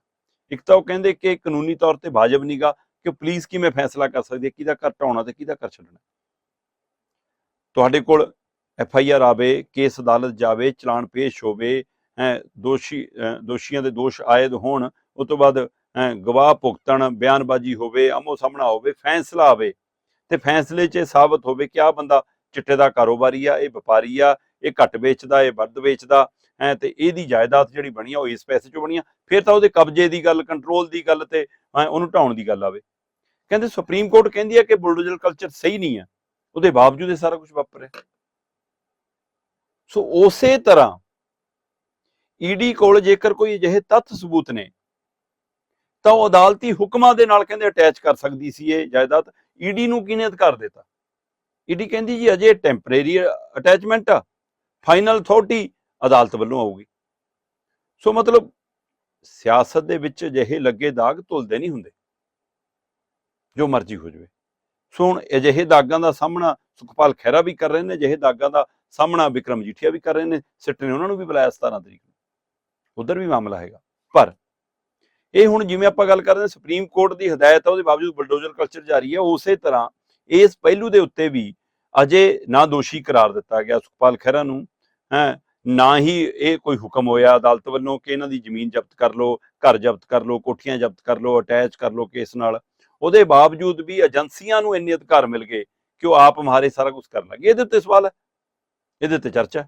ਇੱਕ ਤਾਂ ਉਹ ਕਹਿੰਦੇ ਕਿ ਕਾਨੂੰਨੀ ਤੌਰ ਤੇ ਵਾਜਬ ਨਹੀਂਗਾ ਕਿ ਪੁਲਿਸ ਕਿਵੇਂ ਫੈਸਲਾ ਕਰ ਸਕਦੀ ਹੈ, ਕਿਹਦਾ ਘਰ ਢਾਉਣਾ ਤੇ ਕਿਹਦਾ ਘਰ ਛੱਡਣਾ। ਤੁਹਾਡੇ ਕੋਲ ਐਫ ਆਈ ਆਰ ਆਵੇ, ਕੇਸ ਅਦਾਲਤ ਜਾਵੇ, ਚਲਾਨ ਪੇਸ਼ ਹੋਵੇ ਦੋਸ਼ੀ ਦੋਸ਼ੀਆਂ ਦੇ ਦੋਸ਼ ਆਇਦ ਹੋਣ ਉਸ ਤੋਂ ਬਾਅਦ ਗਵਾਹ ਭੁਗਤਣ, ਬਿਆਨਬਾਜ਼ੀ ਹੋਵੇ ਆਮੋ ਸਾਹਮਣਾ ਹੋਵੇ, ਫੈਸਲਾ ਆਵੇ, ਤੇ ਫੈਸਲੇ 'ਚ ਇਹ ਸਾਬਤ ਹੋਵੇ ਕਿ ਆਹ ਬੰਦਾ ਚਿੱਟੇ ਦਾ ਕਾਰੋਬਾਰੀ ਆ, ਇਹ ਵਪਾਰੀ ਆ, ਇਹ ਘੱਟ ਵੇਚਦਾ, ਇਹ ਵੱਧ ਵੇਚਦਾ, ਹੈ, ਤੇ ਇਹਦੀ ਜਾਇਦਾਦ ਜਿਹੜੀ ਬਣੀ ਆ, ਉਹ ਇਸ ਪੈਸੇ 'ਚੋਂ ਬਣੀ ਆ, ਫਿਰ ਤਾਂ ਉਹਦੇ ਕਬਜ਼ੇ ਦੀ ਗੱਲ ਕੰਟਰੋਲ ਦੀ ਗੱਲ ਤੇ ਉਹਨੂੰ ਢਾਉਣ ਦੀ ਗੱਲ ਆਵੇ। ਕਹਿੰਦੇ ਸੁਪਰੀਮ ਕੋਰਟ ਕਹਿੰਦੀ ਹੈ ਕਿ ਬੁਲਡੋਜ਼ਰ ਕਲਚਰ ਸਹੀ ਨਹੀਂ ਹੈ ਉਹਦੇ ਬਾਵਜੂਦ ਇਹ ਸਾਰਾ ਕੁਝ ਵਾਪਰਿਆ। ਸੋ ਉਸੇ ਤਰ੍ਹਾਂ ਈਡੀ ਕੋਲ ਜੇਕਰ ਕੋਈ ਅਜਿਹੇ ਤੱਥ ਸਬੂਤ ਨੇ ਤਾਂ ਉਹ ਅਦਾਲਤੀ ਹੁਕਮਾਂ ਦੇ ਨਾਲ ਕਹਿੰਦੇ ਅਟੈਚ ਕਰ ਸਕਦੀ ਸੀ ਇਹ ਜਾਇਦਾਦ। ਈਡੀ ਨੂੰ ਕਿਹਨੇ ਅਧਿਕਾਰ ਦਿੱਤਾ? ਈਡੀ ਕਹਿੰਦੀ ਜੀ ਅਜੇ ਟੈਂਪਰੇਰੀ ਅਟੈਚਮੈਂਟ ਆ ਫਾਈਨਲ ਅਥਾਰਟੀ ਅਦਾਲਤ ਵੱਲੋਂ ਆਊਗੀ। ਸੋ ਮਤਲਬ ਸਿਆਸਤ ਦੇ ਵਿੱਚ ਅਜਿਹੇ ਲੱਗੇ ਦਾਗ ਧੁਲਦੇ ਨਹੀਂ ਹੁੰਦੇ, ਜੋ ਮਰਜ਼ੀ ਹੋ ਜਾਵੇ। ਸੋ ਹੁਣ ਅਜਿਹੇ ਦਾਗਾਂ ਦਾ ਸਾਹਮਣਾ ਸੁਖਪਾਲ ਖਹਿਰਾ ਵੀ ਕਰ ਰਹੇ ਨੇ, ਅਜਿਹੇ ਦਾਗਾਂ ਦਾ ਸਾਹਮਣਾ ਵਿਕਰਮ ਜੀਠੀਆ ਵੀ ਕਰ ਰਹੇ ਨੇ, ਸਿੱਟ ਨੇ ਉਹਨਾਂ ਨੂੰ ਵੀ ਬੁਲਾਇਆ 17 ਤਰੀਕ ਨੂੰ। ਉਧਰ ਵੀ ਮਾਮਲਾ ਹੈਗਾ, ਪਰ ਇਹ ਹੁਣ ਜਿਵੇਂ ਆਪਾਂ ਗੱਲ ਕਰਦੇ ਹਾਂ ਸੁਪਰੀਮ ਕੋਰਟ ਦੀ ਹਦਾਇਤ ਹੈ ਉਹਦੇ ਬਾਵਜੂਦ ਬਲਡੋਜ਼ਰ ਕਲਚਰ ਜਾਰੀ ਹੈ ਉਸੇ ਤਰ੍ਹਾਂ ਇਸ ਪਹਿਲੂ ਦੇ ਉੱਤੇ ਵੀ ਅਜੇ ਨਾ ਦੋਸ਼ੀ ਕਰਾਰ ਦਿੱਤਾ ਗਿਆ ਸੁਖਪਾਲ ਖਹਿਰਾ ਨੂੰ, ਹੈ, ਨਾ ਹੀ ਇਹ ਕੋਈ ਹੁਕਮ ਹੋਇਆ ਅਦਾਲਤ ਵੱਲੋਂ ਕਿ ਇਹਨਾਂ ਦੀ ਜ਼ਮੀਨ ਜ਼ਬਤ ਕਰ ਲਓ, ਘਰ ਜ਼ਬਤ ਕਰ ਲਓ, ਕੋਠੀਆਂ ਜ਼ਬਤ ਕਰ ਲਓ ਅਟੈਚ ਕਰ ਲਓ ਕੇਸ ਨਾਲ, ਉਹਦੇ ਬਾਵਜੂਦ ਵੀ ਏਜੰਸੀਆਂ ਨੂੰ ਇੰਨੇ ਅਧਿਕਾਰ ਮਿਲ ਗਏ ਕਿ ਉਹ ਆਪ ਮਾਰੇ ਸਾਰਾ ਕੁਝ ਕਰਨ ਲੱਗੇ। ਇਹਦੇ ਉੱਤੇ ਸਵਾਲ ਹੈ, ਇਹਦੇ ਉੱਤੇ ਚਰਚਾ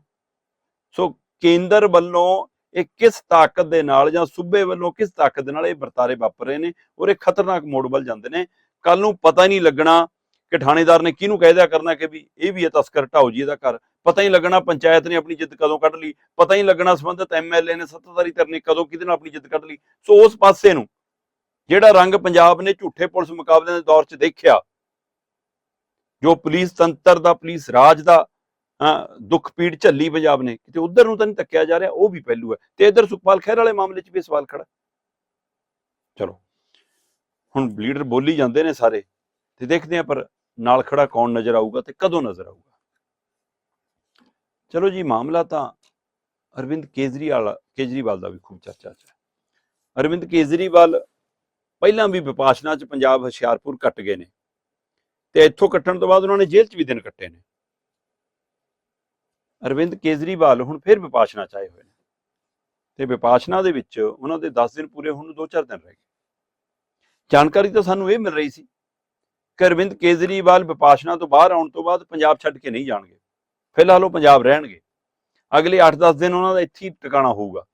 ਸੋ ਕੇਂਦਰ ਵੱਲੋਂ ਇਹ ਕਿਸ ਤਾਕਤ ਦੇ ਨਾਲ ਜਾਂ ਸੂਬੇ ਵੱਲੋਂ ਕਿਸ ਤਾਕਤ ਦੇ ਨਾਲ ਇਹ ਵਰਤਾਰੇ ਵਾਪਰ ਰਹੇ ਨੇ ਔਰ ਇਹ ਖਤਰਨਾਕ ਮੋੜ ਵੱਲ ਜਾਂਦੇ ਨੇ। ਕੱਲ ਨੂੰ ਪਤਾ ਹੀ ਨਹੀਂ ਲੱਗਣਾ ਕਿ ਥਾਣੇਦਾਰ ਨੇ ਕਿਹਨੂੰ ਕਹਿ ਦਿਆ ਕਰਨਾ ਕਿ ਵੀ ਇਹ ਵੀ ਹੈ ਤਸਕਰ, ਢਾਓ ਜੀ ਇਹਦਾ ਘਰ। ਪਤਾ ਹੀ ਲੱਗਣਾ ਪੰਚਾਇਤ ਨੇ ਆਪਣੀ ਜਿੱਦ ਕਦੋਂ ਕੱਢ ਲਈ। ਪਤਾ ਹੀ ਲੱਗਣਾ ਸੰਬੰਧਿਤ ਐਮਐਲਏ ਨੇ ਸੱਤਾਧਾਰੀ ਧਿਰ ਨੇ ਕਦੋਂ ਕਿਹਦੇ ਨਾਲ ਆਪਣੀ ਜਿੱਦ ਕੱਢ ਲਈ। ਸੋ ਉਸ ਪਾਸੇ ਨੂੰ ਜਿਹੜਾ ਰੰਗ ਪੰਜਾਬ ਨੇ ਝੂਠੇ ਪੁਲਿਸ ਮੁਕਾਬਲਿਆਂ ਦੇ ਦੌਰ 'ਚ ਦੇਖਿਆ, ਜੋ ਪੁਲਿਸ ਤੰਤਰ ਦਾ, ਪੁਲਿਸ ਰਾਜ ਦਾ ਦੁੱਖ ਪੀੜ ਝੱਲੀ ਪੰਜਾਬ ਨੇ, ਕਿਤੇ ਉਧਰ ਨੂੰ ਤਾਂ ਨਹੀਂ ਤੱਕਿਆ ਜਾ ਰਿਹਾ, ਉਹ ਵੀ ਪਹਿਲੂ ਹੈ। ਤੇ ਇਧਰ ਸੁਖਪਾਲ ਖਹਿਰ ਵਾਲੇ ਮਾਮਲੇ 'ਚ ਵੀ ਸਵਾਲ ਖੜਾ। ਚਲੋ, ਹੁਣ ਲੀਡਰ ਬੋਲੀ ਜਾਂਦੇ ਨੇ ਸਾਰੇ, ਤੇ ਦੇਖਦੇ ਆ ਪਰ ਨਾਲ ਖੜਾ ਕੌਣ ਨਜ਼ਰ ਆਊਗਾ ਤੇ ਕਦੋਂ ਨਜ਼ਰ ਆਊਗਾ। ਚਲੋ ਜੀ, ਮਾਮਲਾ ਤਾਂ ਅਰਵਿੰਦ ਕੇਜਰੀਵਾਲ ਕੇਜਰੀਵਾਲ ਦਾ ਵੀ ਖੂਬ ਚਰਚਾ 'ਚ ਹੈ। ਅਰਵਿੰਦ ਕੇਜਰੀਵਾਲ ਪਹਿਲਾਂ ਵੀ ਵਿਪਾਸ਼ਨਾ 'ਚ ਪੰਜਾਬ ਹੁਸ਼ਿਆਰਪੁਰ ਕੱਟ ਗਏ ਨੇ, ਤੇ ਇੱਥੋਂ ਕੱਟਣ ਤੋਂ ਬਾਅਦ ਉਹਨਾਂ ਨੇ ਜੇਲ੍ਹ 'ਚ ਵੀ ਦਿਨ ਕੱਟੇ ਨੇ। ਅਰਵਿੰਦ ਕੇਜਰੀਵਾਲ ਹੁਣ ਫਿਰ ਵਿਪਾਸ਼ਨਾ 'ਚ ਆਏ ਹੋਏ ਨੇ। ਤੇ ਵਿਪਾਸ਼ਨਾ ਦੇ ਵਿੱਚ ਉਹਨਾਂ ਦੇ 10 ਦਿਨ ਪੂਰੇ ਹੋਣ ਨੂੰ 2-4 ਦਿਨ ਰਹਿ ਗਏ। ਜਾਣਕਾਰੀ ਤਾਂ ਸਾਨੂੰ ਇਹ ਮਿਲ ਰਹੀ ਸੀ ਕਿ ਅਰਵਿੰਦ ਕੇਜਰੀਵਾਲ ਵਿਪਾਸ਼ਨਾ ਤੋਂ ਬਾਹਰ ਆਉਣ ਤੋਂ ਬਾਅਦ ਪੰਜਾਬ ਛੱਡ ਕੇ ਨਹੀਂ ਜਾਣਗੇ। ਫਿਲਹਾਲ ਉਹ ਪੰਜਾਬ ਰਹਿਣਗੇ। ਅਗਲੇ 8-10 ਦਿਨ ਉਹਨਾਂ ਦਾ ਇੱਥੇ ਹੀ ਟਿਕਾਣਾ ਹੋਊਗਾ।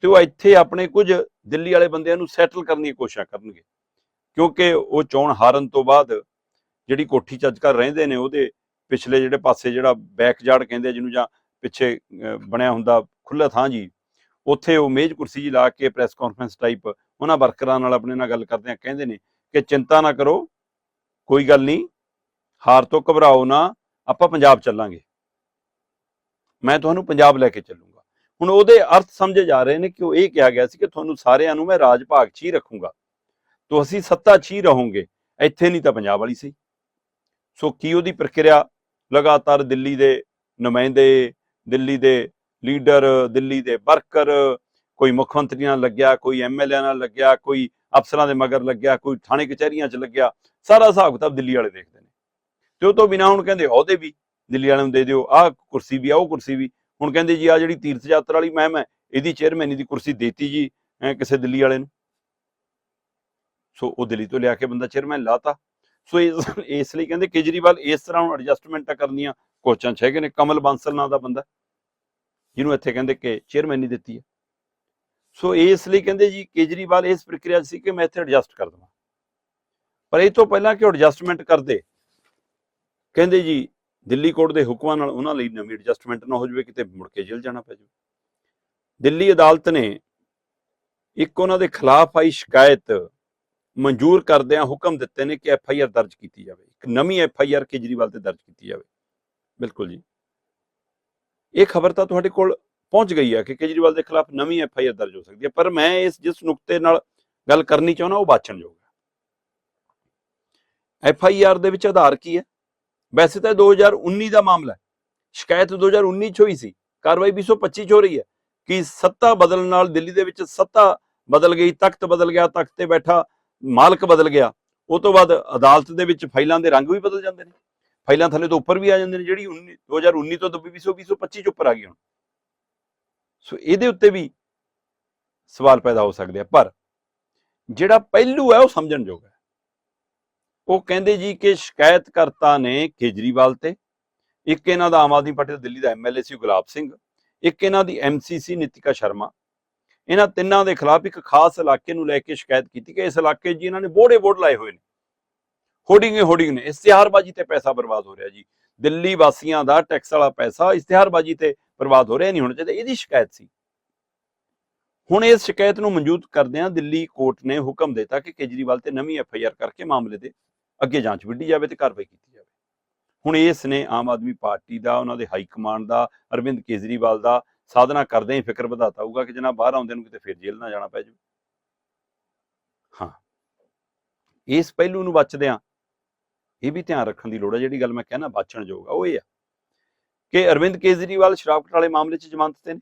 ਤੇ ਉਹ ਇੱਥੇ ਆਪਣੇ ਕੁਝ ਦਿੱਲੀ ਵਾਲੇ ਬੰਦਿਆਂ ਨੂੰ ਸੈਟਲ ਕਰਨ ਦੀ ਕੋਸ਼ਿਸ਼ ਕਰਨਗੇ। ਕਿਉਂਕਿ ਉਹ ਚੋਣ ਹਾਰਨ ਤੋਂ ਬਾਅਦ ਜਿਹੜੀ ਕੋਠੀ ਚ ਅੱਜਕੱਲ ਰਹਿੰਦੇ ਨੇ ਉਹਦੇ ਪਿਛਲੇ ਜਿਹੜੇ ਪਾਸੇ ਜਿਹੜਾ ਬੈਕਯਾਰਡ ਕਹਿੰਦੇ ਜਿਹਨੂੰ ਜਾਂ ਪਿੱਛੇ ਬਣਿਆ ਹੁੰਦਾ ਖੁੱਲਾ ਥਾਂ ਜੀ, ਉੱਥੇ ਉਹ ਮੇਜ਼ ਕੁਰਸੀ ਜੀ ਲਾ ਕੇ ਪ੍ਰੈਸ ਕਾਨਫਰੰਸ ਟਾਈਪ ਉਹਨਾਂ ਵਰਕਰਾਂ ਨਾਲ ਆਪਣੇ ਨਾਲ ਗੱਲ ਕਰਦੇ ਆ, ਕਹਿੰਦੇ ਨੇ ਕਿ ਚਿੰਤਾ ਨਾ ਕਰੋ, ਕੋਈ ਗੱਲ ਨਹੀਂ, ਹਾਰ ਤੋਂ ਘਬਰਾਓ ਨਾ, ਆਪਾਂ ਪੰਜਾਬ ਚੱਲਾਂਗੇ। ਮੈਂ ਤੁਹਾਨੂੰ ਪੰਜਾਬ ਲੈ ਕੇ ਚੱਲੂੰਗਾ। ਹੁਣ ਉਹਦੇ ਅਰਥ ਸਮਝੇ ਜਾ ਰਹੇ ਨੇ ਕਿ ਉਹ ਇਹ ਕਿਹਾ ਗਿਆ ਸੀ ਕਿ ਤੁਹਾਨੂੰ ਸਾਰਿਆਂ ਨੂੰ ਮੈਂ ਰਾਜ ਭਾਗ 'ਚ ਹੀ ਰੱਖੂੰਗਾ। ਤੋ ਅਸੀਂ ਸੱਤਾ 'ਚ ਹੀ ਰਹੋਗੇ, ਇੱਥੇ ਨਹੀਂ ਤਾਂ ਪੰਜਾਬ ਵਾਲੀ ਸਹੀ ਸੋ ਕੀ ਉਹਦੀ ਪ੍ਰਕਿਰਿਆ ਲਗਾਤਾਰ ਦਿੱਲੀ ਦੇ ਨੁਮਾਇੰਦੇ, ਦਿੱਲੀ ਦੇ ਲੀਡਰ, ਦਿੱਲੀ ਦੇ ਵਰਕਰ, ਕੋਈ ਮੁੱਖ ਮੰਤਰੀ ਨਾਲ ਲੱਗਿਆ, ਕੋਈ ਐਮਐਲਏ ਨਾਲ ਲੱਗਿਆ, ਕੋਈ ਅਫਸਰਾਂ ਦੇ ਮਗਰ ਲੱਗਿਆ, ਕੋਈ ਥਾਣੇ ਕਚਹਿਰੀਆਂ 'ਚ ਲੱਗਿਆ, ਸਾਰਾ ਹਿਸਾਬ ਕਿਤਾਬ ਦਿੱਲੀ ਵਾਲੇ ਦੇਖਦੇ ਨੇ। ਤੇ ਉਹ ਤੋਂ ਬਿਨਾ ਹੁਣ ਕਹਿੰਦੇ ਅਹੁਦੇ ਵੀ ਦਿੱਲੀ ਵਾਲਿਆਂ ਨੂੰ ਦੇ ਦਿਓ, ਆਹ ਕੁਰਸੀ ਵੀ ਆ ਉਹ ਕੁਰਸੀ ਵੀ। ਹੁਣ ਕਹਿੰਦੇ ਜੀ ਆ ਜਿਹੜੀ ਤੀਰਥ ਯਾਤਰਾ ਵਾਲੀ ਮਹਿਮ ਹੈ, ਇਹਦੀ ਚੇਅਰਮੈਨੀ ਦੀ ਕੁਰਸੀ ਦੇਤੀ ਜੀ ਕਿਸੇ ਦਿੱਲੀ ਵਾਲੇ ਨੂੰ। ਸੋ ਉਹ ਦਿੱਲੀ ਤੋਂ ਲਿਆ ਕੇ ਬੰਦਾ ਚੇਅਰਮੈਨ ਲਾਤਾ। ਸੋ ਇਸ ਲਈ ਕਹਿੰਦੇ ਕੇਜਰੀਵਾਲ ਇਸ ਤਰ੍ਹਾਂ ਹੁਣ ਐਡਜਸਟਮੈਂਟਾਂ ਕਰਨੀਆਂ ਕੋਚਾਂ 'ਚ ਹੈਗੇ ਨੇ, ਕਮਲ ਬਾਂਸਲ ਨਾਂ ਦਾ ਬੰਦਾ, ਜਿਹਨੂੰ ਇੱਥੇ ਕਹਿੰਦੇ ਕਿ ਚੇਅਰਮੈਨੀ ਦਿੱਤੀ ਹੈ। ਸੋ ਇਸ ਲਈ ਕਹਿੰਦੇ ਜੀ ਕੇਜਰੀਵਾਲ ਇਸ ਪ੍ਰਕਿਰਿਆ ਸੀ ਕਿ ਮੈਂ ਇੱਥੇ ਐਡਜਸਟ ਕਰ ਦਵਾਂ। ਪਰ ਇਹ ਤੋਂ ਪਹਿਲਾਂ ਕਿ ਉਹ ਐਡਜਸਟਮੈਂਟ ਕਰਦੇ, ਕਹਿੰਦੇ ਜੀ ਦਿੱਲੀ ਕੋਰਟ ਦੇ ਹੁਕਮਾਂ ਨਾਲ ਉਹਨਾਂ ਲਈ ਨਵੀਂ ਐਡਜਸਟਮੈਂਟ ਨਾ ਹੋ ਜਾਵੇ, ਕਿਤੇ ਮੁੜ ਕੇ ਜੇਲ੍ਹ ਜਾਣਾ ਪੈ ਜਾਵੇ। ਦਿੱਲੀ ਅਦਾਲਤ ਨੇ ਇੱਕ ਉਹਨਾਂ ਦੇ ਖਿਲਾਫ ਆਈ ਸ਼ਿਕਾਇਤ ਮਨਜ਼ੂਰ ਕਰਦਿਆਂ ਹੁਕਮ ਦਿੱਤੇ ਨੇ ਕਿ ਐਫ ਆਈ ਆਰ ਦਰਜ ਕੀਤੀ ਜਾਵੇ। ਇੱਕ ਨਵੀਂ ਐਫ ਆਈ ਆਰ ਕੇਜਰੀਵਾਲ ਤੇ ਦਰਜ ਕੀਤੀ ਜਾਵੇ। ਬਿਲਕੁਲ ਜੀ। ਇਹ ਖਬਰ ਤਾਂ ਤੁਹਾਡੇ ਕੋਲ ਪਹੁੰਚ ਗਈ ਹੈ ਕਿ ਕੇਜਰੀਵਾਲ ਦੇ ਖਿਲਾਫ ਨਵੀਂ ਐਫ ਆਈ ਆਰ ਦਰਜ ਹੋ ਸਕਦੀ ਹੈ ਪਰ ਮੈਂ ਇਸ, ਜਿਸ ਨੁਕਤੇ ਨਾਲ ਗੱਲ ਕਰਨੀ ਚਾਹੁੰਦਾ, ਉਹ ਬਾਚਣਯੋਗ ਹੈ ਐਫ ਆਈ ਆਰ ਦੇ ਵਿੱਚ ਆਧਾਰ ਕੀ ਹੈ? ਵੈਸੇ ਤਾਂ ਇਹ 2019 ਦਾ ਮਾਮਲਾ ਹੈ। ਸ਼ਿਕਾਇਤ 2019 ਚ ਹੋਈ ਸੀ। ਕਾਰਵਾਈ 2025 ਚ ਹੋ ਰਹੀ ਹੈ ਕਿ ਸੱਤਾ ਬਦਲਣ ਨਾਲ ਦਿੱਲੀ ਦੇ ਵਿੱਚ ਸੱਤਾ ਬਦਲ ਗਈ, ਤਖਤ ਬਦਲ ਗਿਆ, ਤਖਤ ਤੇ ਬੈਠਾ ਮਾਲਕ ਬਦਲ ਗਿਆ, ਉਹ ਤੋਂ ਬਾਅਦ ਅਦਾਲਤ ਦੇ ਵਿੱਚ ਫਾਈਲਾਂ ਦੇ ਰੰਗ ਵੀ ਬਦਲ ਜਾਂਦੇ ਨੇ। ਫਾਈਲਾਂ ਥੱਲੇ ਤੋਂ ਉੱਪਰ ਵੀ ਆ ਜਾਂਦੇ ਨੇ, ਜਿਹੜੀ 19 2019 ਤੋਂ 2020 2025 ਚ ਉੱਪਰ ਆ ਗਈ ਹੁਣ। ਸੋ ਇਹਦੇ ਉੱਤੇ ਵੀ ਸਵਾਲ ਪੈਦਾ ਹੋ ਸਕਦੇ ਆ, ਪਰ ਜਿਹੜਾ ਪਹਿਲੂ ਹੈ ਉਹ ਸਮਝਣ ਯੋਗ ਹੈ। ਉਹ ਕਹਿੰਦੇ ਜੀ ਕਿ ਸ਼ਿਕਾਇਤਕਰਤਾ ਨੇ ਕੇਜਰੀਵਾਲ ਤੇ, ਇੱਕ ਇਹਨਾਂ ਦਾ ਆਮ ਆਦਮੀ ਪਾਰਟੀ ਦਾ ਦਿੱਲੀ ਦਾ ਐਮਐਲਏ ਸੀ ਗੁਲਾਬ ਸਿੰਘ, ਇੱਕ ਇਹਨਾਂ ਦੀ ਐਮਸੀਸੀ ਨਿਤਿਕਾ ਸ਼ਰਮਾ ਇਹਨਾਂ ਤਿੰਨਾਂ ਦੇ ਖਿਲਾਫ ਇੱਕ ਖਾਸ ਇਲਾਕੇ ਨੂੰ ਲੈ ਕੇ ਸ਼ਿਕਾਇਤ ਕੀਤੀ ਕਿ ਇਸ ਇਲਾਕੇ ਜੀ ਇਹਨਾਂ ਨੇ ਬੋੜੇ ਬੋੜ ਲਾਏ ਹੋਏ ਨੇ। ਹੋਰਡਿੰਗ ਹੀ ਨੇ। ਇਸ਼ਤਿਹਾਰਬਾਜ਼ੀ ਤੇ ਪੈਸਾ ਬਰਬਾਦ ਹੋ ਰਿਹਾ ਜੀ। ਦਿੱਲੀ ਵਾਸੀਆਂ ਦਾ ਟੈਕਸ ਵਾਲਾ ਪੈਸਾ ਇਸ਼ਤਿਹਾਰਬਾਜ਼ੀ ਤੇ ਬਰਬਾਦ ਹੋ ਰਿਹਾ ਨਹੀਂ ਹੋਣਾ ਚਾਹੀਦਾ, ਇਹਦੀ ਸ਼ਿਕਾਇਤ ਸੀ। ਹੁਣ ਇਸ ਸ਼ਿਕਾਇਤ ਨੂੰ ਮਨਜ਼ੂਰ ਕਰਦਿਆਂ ਦਿੱਲੀ ਕੋਰਟ ਨੇ ਹੁਕਮ ਦਿੱਤਾ ਕਿ ਕੇਜਰੀਵਾਲ ਤੇ ਨਵੀਂ ਐਫ ਆਈ ਆਰ ਕਰਕੇ ਮਾਮਲੇ ਦੇ ਅੱਗੇ ਜਾਂਚ ਵਿੱਢੀ ਜਾਵੇ ਤੇ ਕਾਰਵਾਈ ਕੀਤੀ ਜਾਵੇ। ਹੁਣ ਇਸ ਨੇ ਆਮ ਆਦਮੀ ਪਾਰਟੀ ਦਾ, ਉਹਨਾਂ ਦੇ ਹਾਈ ਕਮਾਂਡ ਦਾ, ਅਰਵਿੰਦ ਕੇਜਰੀਵਾਲ ਦਾ ਸਾਧਨਾ ਕਰਦੇ ਹੀ ਫਿਕਰ ਵਧਾਤਾ ਹੋਊਗਾ ਕਿ ਜਨਾਬ ਬਾਹਰ ਆਉਂਦੇ ਨੂੰ ਕਿਤੇ ਫਿਰ ਜੇਲ੍ਹ ਨਾ ਜਾਣਾ ਪੈ ਜਾਵੇ। ਹਾਂ। ਇਸ ਪਹਿਲੂ ਨੂੰ ਬਚਦਿਆਂ ਇਹ ਵੀ ਧਿਆਨ ਰੱਖਣ ਦੀ ਲੋੜ ਹੈ ਜਿਹੜੀ ਗੱਲ ਮੈਂ ਕਹਿਣਾ ਬਾਚਣ ਯੋਗ ਆ, ਉਹ ਇਹ ਆ ਕਿ ਅਰਵਿੰਦ ਕੇਜਰੀਵਾਲ ਸ਼ਰਾਬ ਘੁਟਾਲੇ ਮਾਮਲੇ 'ਚ ਜ਼ਮਾਨਤ ਤੇ ਨੇ।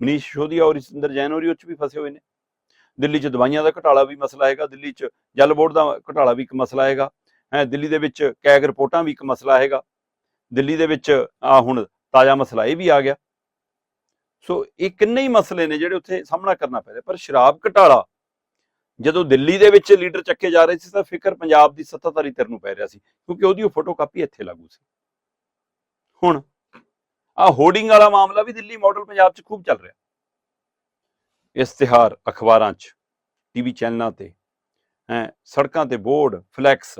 ਮਨੀਸ਼ ਸਿਸੋਦੀਆ ਔਰ ਇਸਤਿੰਦਰ ਜੈਨ ਹੋਰੀ ਉਹ 'ਚ ਵੀ ਫਸੇ ਹੋਏ ਨੇ। ਦਿੱਲੀ 'ਚ ਦਵਾਈਆਂ ਦਾ ਘਟਾਲਾ ਵੀ ਮਸਲਾ ਹੈਗਾ, ਦਿੱਲੀ 'ਚ ਜਲ ਬੋਰਡ ਦਾ ਘਟਾਲਾ ਵੀ ਇੱਕ ਮਸਲਾ ਹੈਗਾ, ਹੈ, ਦਿੱਲੀ ਦੇ ਵਿੱਚ ਕੈਗ ਰਿਪੋਰਟਾਂ ਵੀ ਇੱਕ ਮਸਲਾ ਹੈਗਾ। ਦਿੱਲੀ ਦੇ ਵਿੱਚ ਆ ਹੁਣ ਤਾਜ਼ਾ ਮਸਲਾ ਇਹ ਵੀ ਆ ਗਿਆ। ਸੋ ਇਹ ਕਿੰਨੇ ਹੀ ਮਸਲੇ ਨੇ ਜਿਹੜੇ ਉੱਥੇ ਸਾਹਮਣਾ ਕਰਨਾ ਪੈ ਰਿਹਾ। ਪਰ ਸ਼ਰਾਬ ਘਟਾਲਾ, ਜਦੋਂ ਦਿੱਲੀ ਦੇ ਵਿੱਚ ਲੀਡਰ ਚੱਕੇ ਜਾ ਰਹੇ ਸੀ, ਤਾਂ ਫਿਕਰ ਪੰਜਾਬ ਦੀ ਸੱਤਾਧਾਰੀ ਧਿਰ ਨੂੰ ਪੈ ਰਿਹਾ ਸੀ, ਕਿਉਂਕਿ ਉਹਦੀ ਉਹ ਫੋਟੋ ਇੱਥੇ ਲਾਗੂ ਸੀ। ਹੁਣ ਆ ਹੋਰਡਿੰਗ ਵਾਲਾ ਮਾਮਲਾ ਵੀ ਦਿੱਲੀ ਮਾਡਲ ਪੰਜਾਬ 'ਚ ਖੂਬ ਚੱਲ ਰਿਹਾ। ਇਸ਼ਤਿਹਾਰ ਅਖਬਾਰਾਂ 'ਚ ਟੀਵੀ ਚੈਨਲਾਂ ਤੇ, ਹੈ, ਸੜਕਾਂ ਤੇ ਬੋਰਡ ਫਲੈਕਸ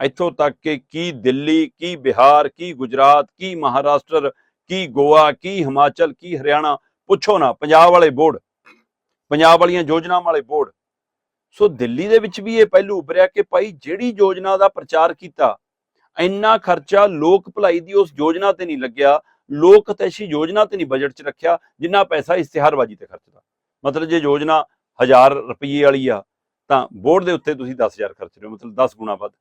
ਇੱਥੋਂ ਤੱਕ ਕਿ ਕੀ ਦਿੱਲੀ, ਕੀ ਬਿਹਾਰ, ਕੀ ਗੁਜਰਾਤ, ਕੀ ਮਹਾਰਾਸ਼ਟਰ ਕੀ ਗੋਆ, ਕੀ ਹਿਮਾਚਲ, ਕੀ ਹਰਿਆਣਾ, ਪੁੱਛੋ ਨਾ, ਪੰਜਾਬ ਵਾਲੇ ਬੋਰਡ, ਪੰਜਾਬ ਵਾਲੀਆਂ ਯੋਜਨਾਵਾਂ ਵਾਲੇ ਬੋਰਡ। ਸੋ ਦਿੱਲੀ ਦੇ ਵਿੱਚ ਵੀ ਇਹ ਪਹਿਲੂ ਉੱਭਰਿਆ ਕਿ ਭਾਈ ਜਿਹੜੀ ਯੋਜਨਾ ਦਾ ਪ੍ਰਚਾਰ ਕੀਤਾ, ਇੰਨਾ ਖਰਚਾ ਲੋਕ ਭਲਾਈ ਦੀ ਉਸ ਯੋਜਨਾ ਤੇ ਨਹੀਂ ਲੱਗਿਆ, ਲੋਕ ਤੈਸ਼ੀ ਯੋਜਨਾ ਤੇ ਨਹੀਂ ਬਜਟ 'ਚ ਰੱਖਿਆ, ਜਿੰਨਾ ਪੈਸਾ ਇਸ਼ਤਿਹਾਰਬਾਜ਼ੀ ਤੇ ਖਰਚਦਾ। ਮਤਲਬ ਜੇ ਯੋਜਨਾ 1000 ਰੁਪਏ ਵਾਲੀ ਆ, ਤਾਂ ਬੋਰਡ ਦੇ ਉੱਤੇ ਤੁਸੀਂ 10000 ਖਰਚ ਰਹੇ ਹੋ, ਮਤਲਬ 10 ਗੁਣਾ ਵੱਧ।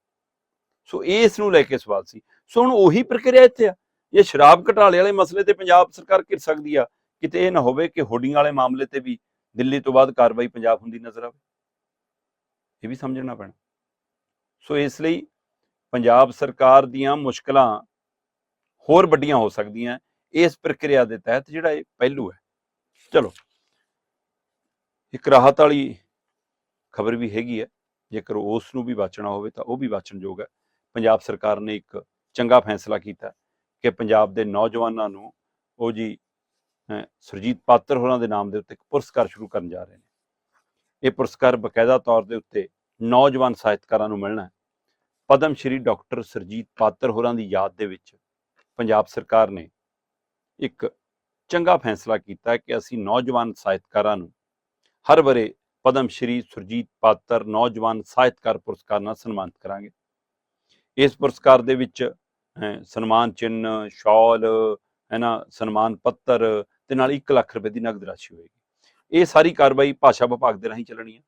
ਸੋ ਇਸ ਨੂੰ ਲੈ ਕੇ ਸਵਾਲ ਸੀ। ਸੋ ਹੁਣ ਉਹੀ ਪ੍ਰਕਿਰਿਆ ਇੱਥੇ ਆ। ਇਹ ਸ਼ਰਾਬ ਘਟਾਲੇ ਵਾਲੇ ਮਸਲੇ ਤੇ ਪੰਜਾਬ ਸਰਕਾਰ ਘਿਰ ਸਕਦੀ ਆ। ਕਿਤੇ ਇਹ ਨਾ ਹੋਵੇ ਕਿ ਹੋਡਿੰਗ ਵਾਲੇ ਮਾਮਲੇ ਤੇ ਵੀ ਦਿੱਲੀ ਤੋਂ ਬਾਅਦ ਕਾਰਵਾਈ ਪੰਜਾਬ ਹੁੰਦੀ ਨਜ਼ਰ ਆਵੇ। ਇਹ ਵੀ ਸਮਝਣਾ ਪੈਣਾ। ਸੋ ਇਸ ਲਈ ਪੰਜਾਬ ਸਰਕਾਰ ਦੀਆਂ ਮੁਸ਼ਕਲਾਂ ਹੋਰ ਵੱਡੀਆਂ ਹੋ ਸਕਦੀਆਂ। ਇਸ ਪ੍ਰਕਿਰਿਆ ਦੇ ਤਹਿਤ ਜਿਹੜਾ ਇਹ ਪਹਿਲੂ ਹੈ। ਚਲੋ, ਇੱਕ ਰਾਹਤ ਵਾਲੀ ਖਬਰ ਵੀ ਹੈਗੀ ਹੈ। ਜੇਕਰ ਉਸ ਨੂੰ ਵੀ ਬਾਚਣਾ ਹੋਵੇ ਤਾਂ ਉਹ ਵੀ ਬਾਚਣਯੋਗ ਹੈ। ਪੰਜਾਬ ਸਰਕਾਰ ਨੇ ਇੱਕ ਚੰਗਾ ਫੈਸਲਾ ਕੀਤਾ। ਕਿ ਪੰਜਾਬ ਦੇ ਨੌਜਵਾਨਾਂ ਨੂੰ ਉਹ ਜੀ ਅਹ, ਸੁਰਜੀਤ ਪਾਤਰ ਹੋਰਾਂ ਦੇ ਨਾਮ ਦੇ ਉੱਤੇ ਇੱਕ ਪੁਰਸਕਾਰ ਸ਼ੁਰੂ ਕਰਨ ਜਾ ਰਹੇ ਨੇ। ਇਹ ਪੁਰਸਕਾਰ ਬਕਾਇਦਾ ਤੌਰ ਦੇ ਉੱਤੇ ਨੌਜਵਾਨ ਸਾਹਿਤਕਾਰਾਂ ਨੂੰ ਮਿਲਣਾ ਹੈ। ਪਦਮ ਸ਼੍ਰੀ ਡਾਕਟਰ ਸੁਰਜੀਤ ਪਾਤਰ ਹੋਰਾਂ ਦੀ ਯਾਦ ਦੇ ਵਿੱਚ ਪੰਜਾਬ ਸਰਕਾਰ ਨੇ ਇੱਕ ਚੰਗਾ ਫੈਸਲਾ ਕੀਤਾ ਕਿ ਅਸੀਂ ਨੌਜਵਾਨ ਸਾਹਿਤਕਾਰਾਂ ਨੂੰ ਹਰ ਵਰੇ ਪਦਮ ਸ਼੍ਰੀ ਸੁਰਜੀਤ ਪਾਤਰ ਨੌਜਵਾਨ ਸਾਹਿਤਕਾਰ ਪੁਰਸਕਾਰ ਨਾਲ ਸਨਮਾਨਿਤ ਕਰਾਂਗੇ। ਇਸ ਪੁਰਸਕਾਰ ਦੇ ਵਿੱਚ ਸਨਮਾਨ ਚਿੰਨ੍ਹ, ਸ਼ਾਲ, ਹੈ ਨਾ, ਸਨਮਾਨ ਪੱਤਰ ਤੇ ਨਾਲ 1 ਲੱਖ ਰੁਪਏ ਦੀ ਨਗਦ ਰਾਸ਼ੀ ਹੋਏਗੀ। ਇਹ ਸਾਰੀ ਕਾਰਵਾਈ ਭਾਸ਼ਾ ਵਿਭਾਗ ਦੇ ਰਾਹੀਂ ਚੱਲਣੀ ਹੈ।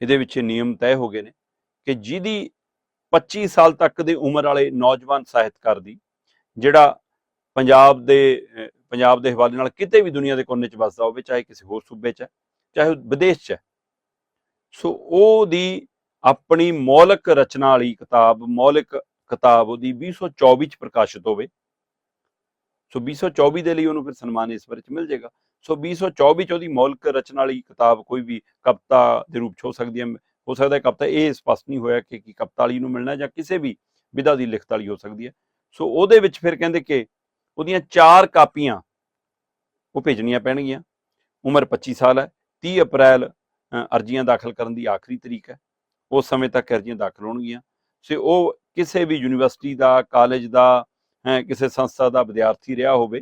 ਇਹਦੇ ਵਿੱਚ ਨਿਯਮ ਤੈਅ ਹੋ ਗਏ ਨੇ ਕਿ ਜਿਹਦੀ 25 ਸਾਲ ਤੱਕ ਦੇ ਉਮਰ ਵਾਲੇ ਨੌਜਵਾਨ ਸਾਹਿਤਕਾਰ ਦੀ, ਜਿਹੜਾ ਪੰਜਾਬ ਦੇ ਪੰਜਾਬ ਦੇ ਹਵਾਲੇ ਨਾਲ ਕਿਤੇ ਵੀ ਦੁਨੀਆ ਦੇ ਕੋਨੇ 'ਚ ਵੱਸਦਾ ਹੋਵੇ, ਚਾਹੇ ਕਿਸੇ ਹੋਰ ਸੂਬੇ 'ਚ ਹੈ, ਚਾਹੇ ਉਹ ਵਿਦੇਸ਼ 'ਚ ਹੈ, ਸੋ ਉਹਦੀ ਆਪਣੀ ਮੌਲਿਕ ਰਚਨਾ ਵਾਲੀ ਕਿਤਾਬ, ਮੌਲਿਕ ਕਿਤਾਬ ਉਹਦੀ 2024 'ਚ ਪ੍ਰਕਾਸ਼ਿਤ ਹੋਵੇ। ਸੋ 2024 ਦੇ ਲਈ ਉਹਨੂੰ ਫਿਰ ਸਨਮਾਨ ਇਸ ਵਾਰ ਮਿਲ ਜਾਏਗਾ। ਸੋ 2024 'ਚ ਉਹਦੀ ਮੌਲਿਕ ਰਚਨਾ ਵਾਲੀ ਕਿਤਾਬ ਕੋਈ ਵੀ ਕਵਿਤਾ ਦੇ ਰੂਪ 'ਚ ਹੋ ਸਕਦੀ ਹੈ। ਹੋ ਸਕਦਾ ਹੈ ਕਵਿਤਾ ਇਹ ਸਪਸ਼ਟ ਨਹੀਂ ਹੋਇਆ ਕਿ ਕੀ ਕਵਿਤਾ ਵਾਲੀ ਨੂੰ ਮਿਲਣਾ ਜਾਂ ਕਿਸੇ ਵੀ ਵਿਧਾ ਦੀ ਲਿਖਤ ਵਾਲੀ ਹੋ ਸਕਦੀ ਹੈ। ਸੋ ਉਹਦੇ ਵਿੱਚ ਫਿਰ ਕਹਿੰਦੇ ਕਿ ਉਹਦੀਆਂ ਚਾਰ ਕਾਪੀਆਂ ਉਹ ਭੇਜਣੀਆਂ ਪੈਣਗੀਆਂ। ਉਮਰ 25 ਸਾਲ ਹੈ 30 ਅਪ੍ਰੈਲ ਅਰਜ਼ੀਆਂ ਦਾਖਲ ਕਰਨ ਦੀ ਆਖਰੀ ਤਰੀਕ ਹੈ। ਉਸ ਸਮੇਂ ਤੱਕ ਅਰਜ਼ੀਆਂ ਦਾਖਲ ਹੋਣਗੀਆਂ। ਸੋ ਉਹ ਕਿਸੇ ਵੀ ਯੂਨੀਵਰਸਿਟੀ ਦਾ ਕਾਲਜ ਦਾ ਅ, ਕਿਸੇ ਸੰਸਥਾ ਦਾ ਵਿਦਿਆਰਥੀ ਰਿਹਾ ਹੋਵੇ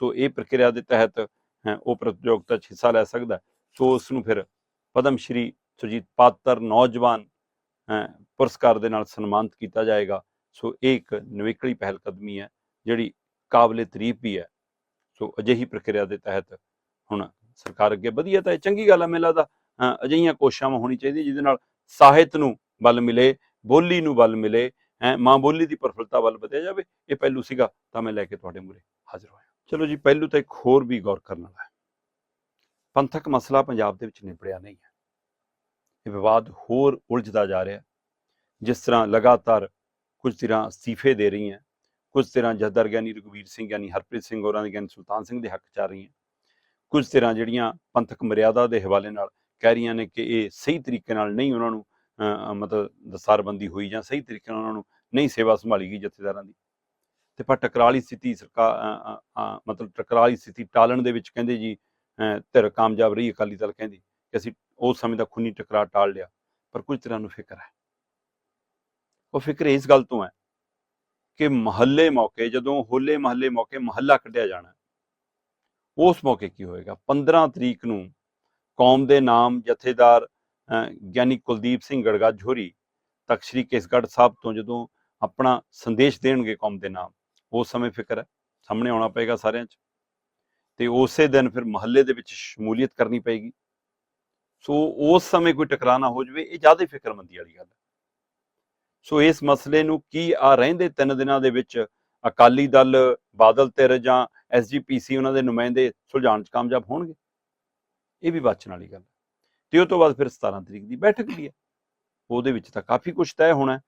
ਸੋ ਇਹ ਪ੍ਰਕਿਰਿਆ ਦੇ ਤਹਿਤ ਉਹ ਪ੍ਰਤੀਯੋਗਤਾ 'ਚ ਹਿੱਸਾ ਲੈ ਸਕਦਾ ਸੋ ਉਸ ਨੂੰ ਫਿਰ ਪਦਮ ਸ਼੍ਰੀ ਸੁਰਜੀਤ ਪਾਤਰ ਨੌਜਵਾਨ ਪੁਰਸਕਾਰ ਦੇ ਨਾਲ ਸਨਮਾਨਿਤ ਕੀਤਾ ਜਾਏਗਾ। ਸੋ ਇਹ ਇੱਕ ਨਿਵੇਕਲੀ ਪਹਿਲ ਕਦਮੀ ਹੈ ਜਿਹੜੀ ਕਾਬਲੇ ਤਾਰੀਫ ਵੀ ਹੈ। ਸੋ ਅਜਿਹੀ ਪ੍ਰਕਿਰਿਆ ਦੇ ਤਹਿਤ ਹੁਣ ਸਰਕਾਰ ਅੱਗੇ ਵਧੀਆ ਤਾਂ ਇਹ ਚੰਗੀ ਗੱਲ ਹੈ ਮੈਨੂੰ ਲੱਗਦਾ ਅਜਿਹੀਆਂ ਕੋਸ਼ਿਸ਼ਾਂ ਹੋਣੀ ਚਾਹੀਦੀ ਜਿਹਦੇ ਨਾਲ ਸਾਹਿਤ ਨੂੰ ਬਲ ਮਿਲੇ ਬੋਲੀ ਨੂੰ ਬਲ ਮਿਲੇ ਹੈ, ਮਾਂ ਬੋਲੀ ਦੀ ਪ੍ਰਫੁੱਲਤਾ ਵੱਲ ਵਧਿਆ ਜਾਵੇ, ਇਹ ਪਹਿਲੂ ਸੀਗਾ, ਤਾਂ ਮੈਂ ਲੈ ਕੇ ਤੁਹਾਡੇ ਮੂਹਰੇ ਹਾਜ਼ਰ ਹੋਇਆ। ਚਲੋ ਜੀ, ਪਹਿਲੂ ਤਾਂ ਇੱਕ ਹੋਰ ਵੀ ਗੌਰ ਕਰਨ ਵਾਲਾ ਹੈ। ਪੰਥਕ ਮਸਲਾ ਪੰਜਾਬ ਦੇ ਵਿੱਚ ਨਿਬੜਿਆ ਨਹੀਂ ਹੈ। ਇਹ ਵਿਵਾਦ ਹੋਰ ਉਲਝਦਾ ਜਾ ਰਿਹਾ ਜਿਸ ਤਰ੍ਹਾਂ ਲਗਾਤਾਰ ਕੁਝ ਧਿਰਾਂ ਅਸਤੀਫੇ ਦੇ ਰਹੀਆਂ ਕੁਝ ਧਿਰਾਂ ਜਥੇਦਾਰ ਗਿਆਨੀ ਰਘੁਵੀਰ ਸਿੰਘ ਗਿਆਨੀ ਹਰਪ੍ਰੀਤ ਸਿੰਘ, ਹੋਰਾਂ ਦੀ ਗਿਆਨੀ ਸੁਲਤਾਨ ਸਿੰਘ ਦੇ ਹੱਕ ਚ ਆ ਰਹੀਆਂ ਕੁਝ ਧਿਰਾਂ ਜਿਹੜੀਆਂ ਪੰਥਕ ਮਰਿਆਦਾ ਦੇ ਹਵਾਲੇ ਨਾਲ ਕਹਿ ਰਹੀਆਂ ਨੇ ਕਿ ਇਹ ਸਹੀ ਤਰੀਕੇ ਨਾਲ ਨਹੀਂ ਉਹਨਾਂ ਨੂੰ ਮਤਲਬ ਦਸਾਰਬੰਦੀ ਹੋਈ ਜਾਂ ਸਹੀ ਤਰੀਕੇ ਨਾਲ ਉਹਨਾਂ ਨੂੰ ਨਹੀਂ ਸੇਵਾ ਸੰਭਾਲੀ ਗਈ ਜਥੇਦਾਰਾਂ ਦੀ। ਤੇ ਪਰ ਟਕਰਾਲੀ ਸਥਿਤੀ ਸਰਕਾਰ ਮਤਲਬ ਟਕਰਾਲੀ ਸਥਿਤੀ ਟਾਲਣ ਦੇ ਵਿੱਚ ਕਹਿੰਦੇ ਜੀ ਧਿਰ ਕਾਮਯਾਬ ਰਹੀ, ਅਕਾਲੀ ਦਲ ਕਹਿੰਦੀ ਕਿ ਅਸੀਂ ਉਸ ਸਮੇਂ ਦਾ ਖੂਨੀ ਟਕਰਾਅ ਟਾਲ ਲਿਆ, ਪਰ ਕੁਝ ਤਰ੍ਹਾਂ ਨੂੰ ਫਿਕਰ ਹੈ। ਉਹ ਫਿਕਰ ਇਸ ਗੱਲ ਤੋਂ ਹੈ ਕਿ ਮਹੱਲੇ ਮੌਕੇ, ਜਦੋਂ ਹੋਲੇ ਮਹੱਲੇ ਮੌਕੇ ਮਹੱਲਾ ਕੱਢਿਆ ਜਾਣਾ, ਉਸ ਮੌਕੇ ਕੀ ਹੋਏਗਾ? 15 ਤਰੀਕ ਨੂੰ ਕੌਮ ਦੇ ਨਾਮ ਜਥੇਦਾਰ ਗਿਆਨੀ ਕੁਲਦੀਪ ਸਿੰਘ ਗੜਗਾ ਹੋਰੀ ਤਖਤ ਸ੍ਰੀ ਕੇਸਗੜ੍ਹ ਸਾਹਿਬ ਤੋਂ ਜਦੋਂ ਆਪਣਾ ਸੰਦੇਸ਼ ਦੇਣਗੇ ਕੌਮ ਦੇ ਨਾਮ ਉਸ ਸਮੇਂ ਫਿਕਰ ਹੈ, ਸਾਹਮਣੇ ਆਉਣਾ ਪਏਗਾ ਸਾਰਿਆਂ 'ਚ। ਤੇ ਉਸੇ ਦਿਨ ਫਿਰ ਮਹੱਲੇ ਦੇ ਵਿੱਚ ਸ਼ਮੂਲੀਅਤ ਕਰਨੀ ਪਏਗੀ। ਸੋ ਉਸ ਸਮੇਂ ਕੋਈ ਟਕਰਾਅ ਨਾ ਹੋ ਜਾਵੇ, ਇਹ ਜ਼ਿਆਦਾ ਫਿਕਰਮੰਦੀ ਵਾਲੀ ਗੱਲ ਹੈ। ਸੋ ਇਸ ਮਸਲੇ ਨੂੰ ਕੀ ਆ ਰਹਿੰਦੇ ਤਿੰਨ ਦਿਨਾਂ ਦੇ ਵਿੱਚ ਅਕਾਲੀ ਦਲ, ਬਾਦਲ ਧਿਰ ਜਾਂ ਐਸਜੀਪੀਸੀ ਉਹਨਾਂ ਦੇ ਨੁਮਾਇੰਦੇ ਸੁਲਝਾਉਣ 'ਚ ਕਾਮਯਾਬ ਹੋਣਗੇ? ਇਹ ਵੀ ਬਾਚਣ ਵਾਲੀ ਗੱਲ ਹੈ। ਤੇ ਉਹ ਤੋਂ ਬਾਅਦ ਫਿਰ 17 ਤਰੀਕ ਦੀ ਬੈਠਕ ਵੀ ਹੈ। ਉਹਦੇ ਵਿੱਚ ਤਾਂ ਕਾਫੀ ਕੁਝ ਤੈਅ ਹੋਣਾ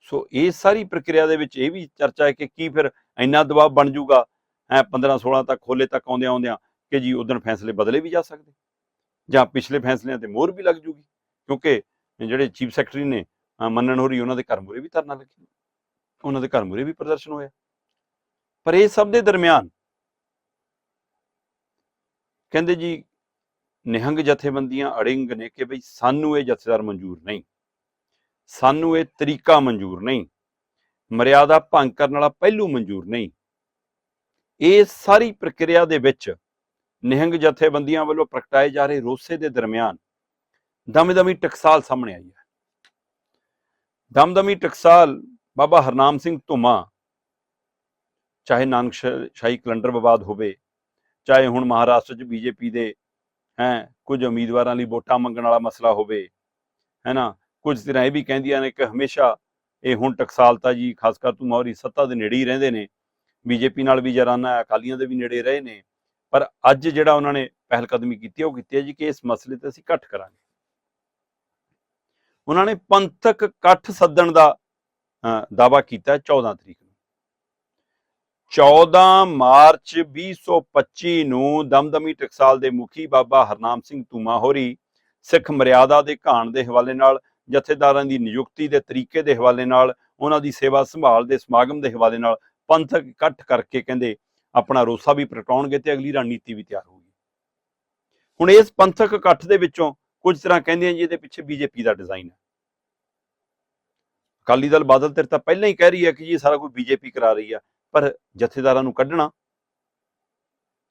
ਸੋ ਇਹ ਸਾਰੀ ਪ੍ਰਕਿਰਿਆ ਦੇ ਵਿੱਚ ਇਹ ਵੀ ਚਰਚਾ ਹੈ ਕਿ ਕੀ ਫਿਰ ਇੰਨਾ ਦਬਾਅ ਬਣ ਜਾਊਗਾ ਐ 15 16 ਤੱਕ ਖੋਲੇ ਤੱਕ ਆਉਂਦਿਆਂ ਆਉਂਦਿਆਂ ਕਿ ਜੀ ਉਦੋਂ ਫੈਸਲੇ ਬਦਲੇ ਵੀ ਜਾ ਸਕਦੇ? ਜਾਂ ਪਿਛਲੇ ਫੈਸਲਿਆਂ ਤੇ ਮੋਹਰ ਵੀ ਲੱਗ ਜੂਗੀ? ਕਿਉਂਕਿ ਜਿਹੜੇ ਚੀਫ ਸੈਕਟਰੀ ਨੇ ਮੰਨਣ ਹੋ ਰਹੀ ਉਹਨਾਂ ਦੇ ਘਰ ਮੂਹਰੇ ਵੀ ਧਰਨਾ ਲੱਗਿਆ। ਉਹਨਾਂ ਦੇ ਘਰ ਮੂਹਰੇ ਵੀ ਪ੍ਰਦਰਸ਼ਨ ਹੋਇਆ। ਪਰ ਇਹ ਸਭ ਦੇ ਦਰਮਿਆਨ ਕਹਿੰਦੇ ਜੀ ਨਿਹੰਗ ਜਥੇਬੰਦੀਆਂ ਅੜਿੰਗ ਨੇ ਕਿ ਬਈ ਸਾਨੂੰ ਇਹ ਜਥੇਦਾਰ ਮਨਜ਼ੂਰ ਨਹੀਂ, ਸਾਨੂੰ ਇਹ ਤਰੀਕਾ ਮਨਜ਼ੂਰ ਨਹੀਂ, ਮਰਿਆਦਾ ਭੰਗ ਕਰਨ ਵਾਲਾ ਪਹਿਲੂ ਮਨਜ਼ੂਰ ਨਹੀਂ। ਇਹ ਸਾਰੀ ਪ੍ਰਕਿਰਿਆ ਦੇ ਵਿੱਚ ਨਿਹੰਗ ਜਥੇਬੰਦੀਆਂ ਵੱਲੋਂ ਪ੍ਰਗਟਾਏ ਜਾ ਰਹੇ ਰੋਸੇ ਦੇ ਦਰਮਿਆਨ ਦਮਦਮੀ ਟਕਸਾਲ ਸਾਹਮਣੇ ਆਈ ਹੈ। ਦਮਦਮੀ ਟਕਸਾਲ ਬਾਬਾ ਹਰਨਾਮ ਸਿੰਘ ਧੁਮਾ, ਚਾਹੇ ਨਾਨਕ ਸ਼ਾਹੀ ਕੈਲੰਡਰ ਵਿਵਾਦ ਹੋਵੇ, ਚਾਹੇ ਹੁਣ ਮਹਾਰਾਸ਼ਟਰ 'ਚ ਬੀਜੇਪੀ ਦੇ ਹੈ, ਕੁਝ ਉਮੀਦਵਾਰਾਂ ਲਈ ਵੋਟਾਂ ਮੰਗਣ ਵਾਲਾ ਮਸਲਾ ਹੋਵੇ ਹੈ ਨਾ ਕੁਝ ਤਰ੍ਹਾਂ ਇਹ ਵੀ ਕਹਿੰਦੀਆਂ ਨੇ ਕਿ ਹਮੇਸ਼ਾ ਇਹ ਹੁਣ ਟਕਸਾਲਤਾ ਜੀ, ਖਾਸ ਕਰ ਤੂੰ ਹੋਰੀ ਸੱਤਾ ਦੇ ਨੇੜੇ ਹੀ ਰਹਿੰਦੇ ਨੇ, ਬੀਜੇਪੀ ਨਾਲ ਵੀ ਜਰਾਨਾ ਅਕਾਲੀਆਂ ਦੇ ਵੀ ਨੇੜੇ ਰਹੇ ਨੇ, ਪਰ ਅੱਜ ਜਿਹੜਾ ਉਹਨਾਂ ਨੇ ਪਹਿਲ ਕਦਮੀ ਕੀਤੀ ਉਹ ਕੀਤੀ ਹੈ ਜੀ ਕਿ ਇਸ ਮਸਲੇ ਤੇ ਅਸੀਂ ਇਕੱਠ ਕਰਾਂਗੇ। ਉਹਨਾਂ ਨੇ ਪੰਥਕ ਇਕੱਠ ਸੱਦਣ ਦਾ ਦਾਵਾ ਕੀਤਾ ਹੈ 14 ਤਰੀਕ 14 ਮਾਰਚ 2025 ਨੂੰ ਦਮਦਮੀ ਟਕਸਾਲ ਦੇ ਮੁਖੀ ਬਾਬਾ ਹਰਨਾਮ ਸਿੰਘ ਧੂਮਾ ਹੋਰੀ ਸਿੱਖ ਮਰਿਆਦਾ ਦੇ ਘਾਣ ਦੇ ਹਵਾਲੇ ਨਾਲ, ਜਥੇਦਾਰਾਂ ਦੀ ਨਿਯੁਕਤੀ ਦੇ ਤਰੀਕੇ ਦੇ ਹਵਾਲੇ ਨਾਲ, ਉਹਨਾਂ ਦੀ ਸੇਵਾ ਸੰਭਾਲ ਦੇ ਸਮਾਗਮ ਦੇ ਹਵਾਲੇ ਨਾਲ ਪੰਥਕ ਇਕੱਠ ਕਰਕੇ ਕਹਿੰਦੇ ਆਪਣਾ ਰੋਸਾ ਵੀ ਪ੍ਰਗਟਾਉਣਗੇ ਤੇ ਅਗਲੀ ਰਣਨੀਤੀ ਵੀ ਤਿਆਰ ਹੋਊਗੀ। ਹੁਣ ਇਸ ਪੰਥਕ ਇਕੱਠ ਦੇ ਵਿੱਚੋਂ ਕੁਝ ਤਰ੍ਹਾਂ ਕਹਿੰਦੇ ਆ ਜੀ, ਇਹਦੇ ਪਿੱਛੇ ਬੀਜੇਪੀ ਦਾ ਡਿਜ਼ਾਈਨ ਹੈ। ਅਕਾਲੀ ਦਲ ਬਾਦਲ ਧਿਰ ਤਾਂ ਪਹਿਲਾਂ ਹੀ ਕਹਿ ਰਹੀ ਹੈ ਕਿ ਜੀ ਇਹ ਸਾਰਾ ਕੁਝ ਬੀਜੇਪੀ ਕਰਾ ਰਹੀ ਆ। ਪਰ ਜਥੇਦਾਰਾਂ ਨੂੰ ਕੱਢਣਾ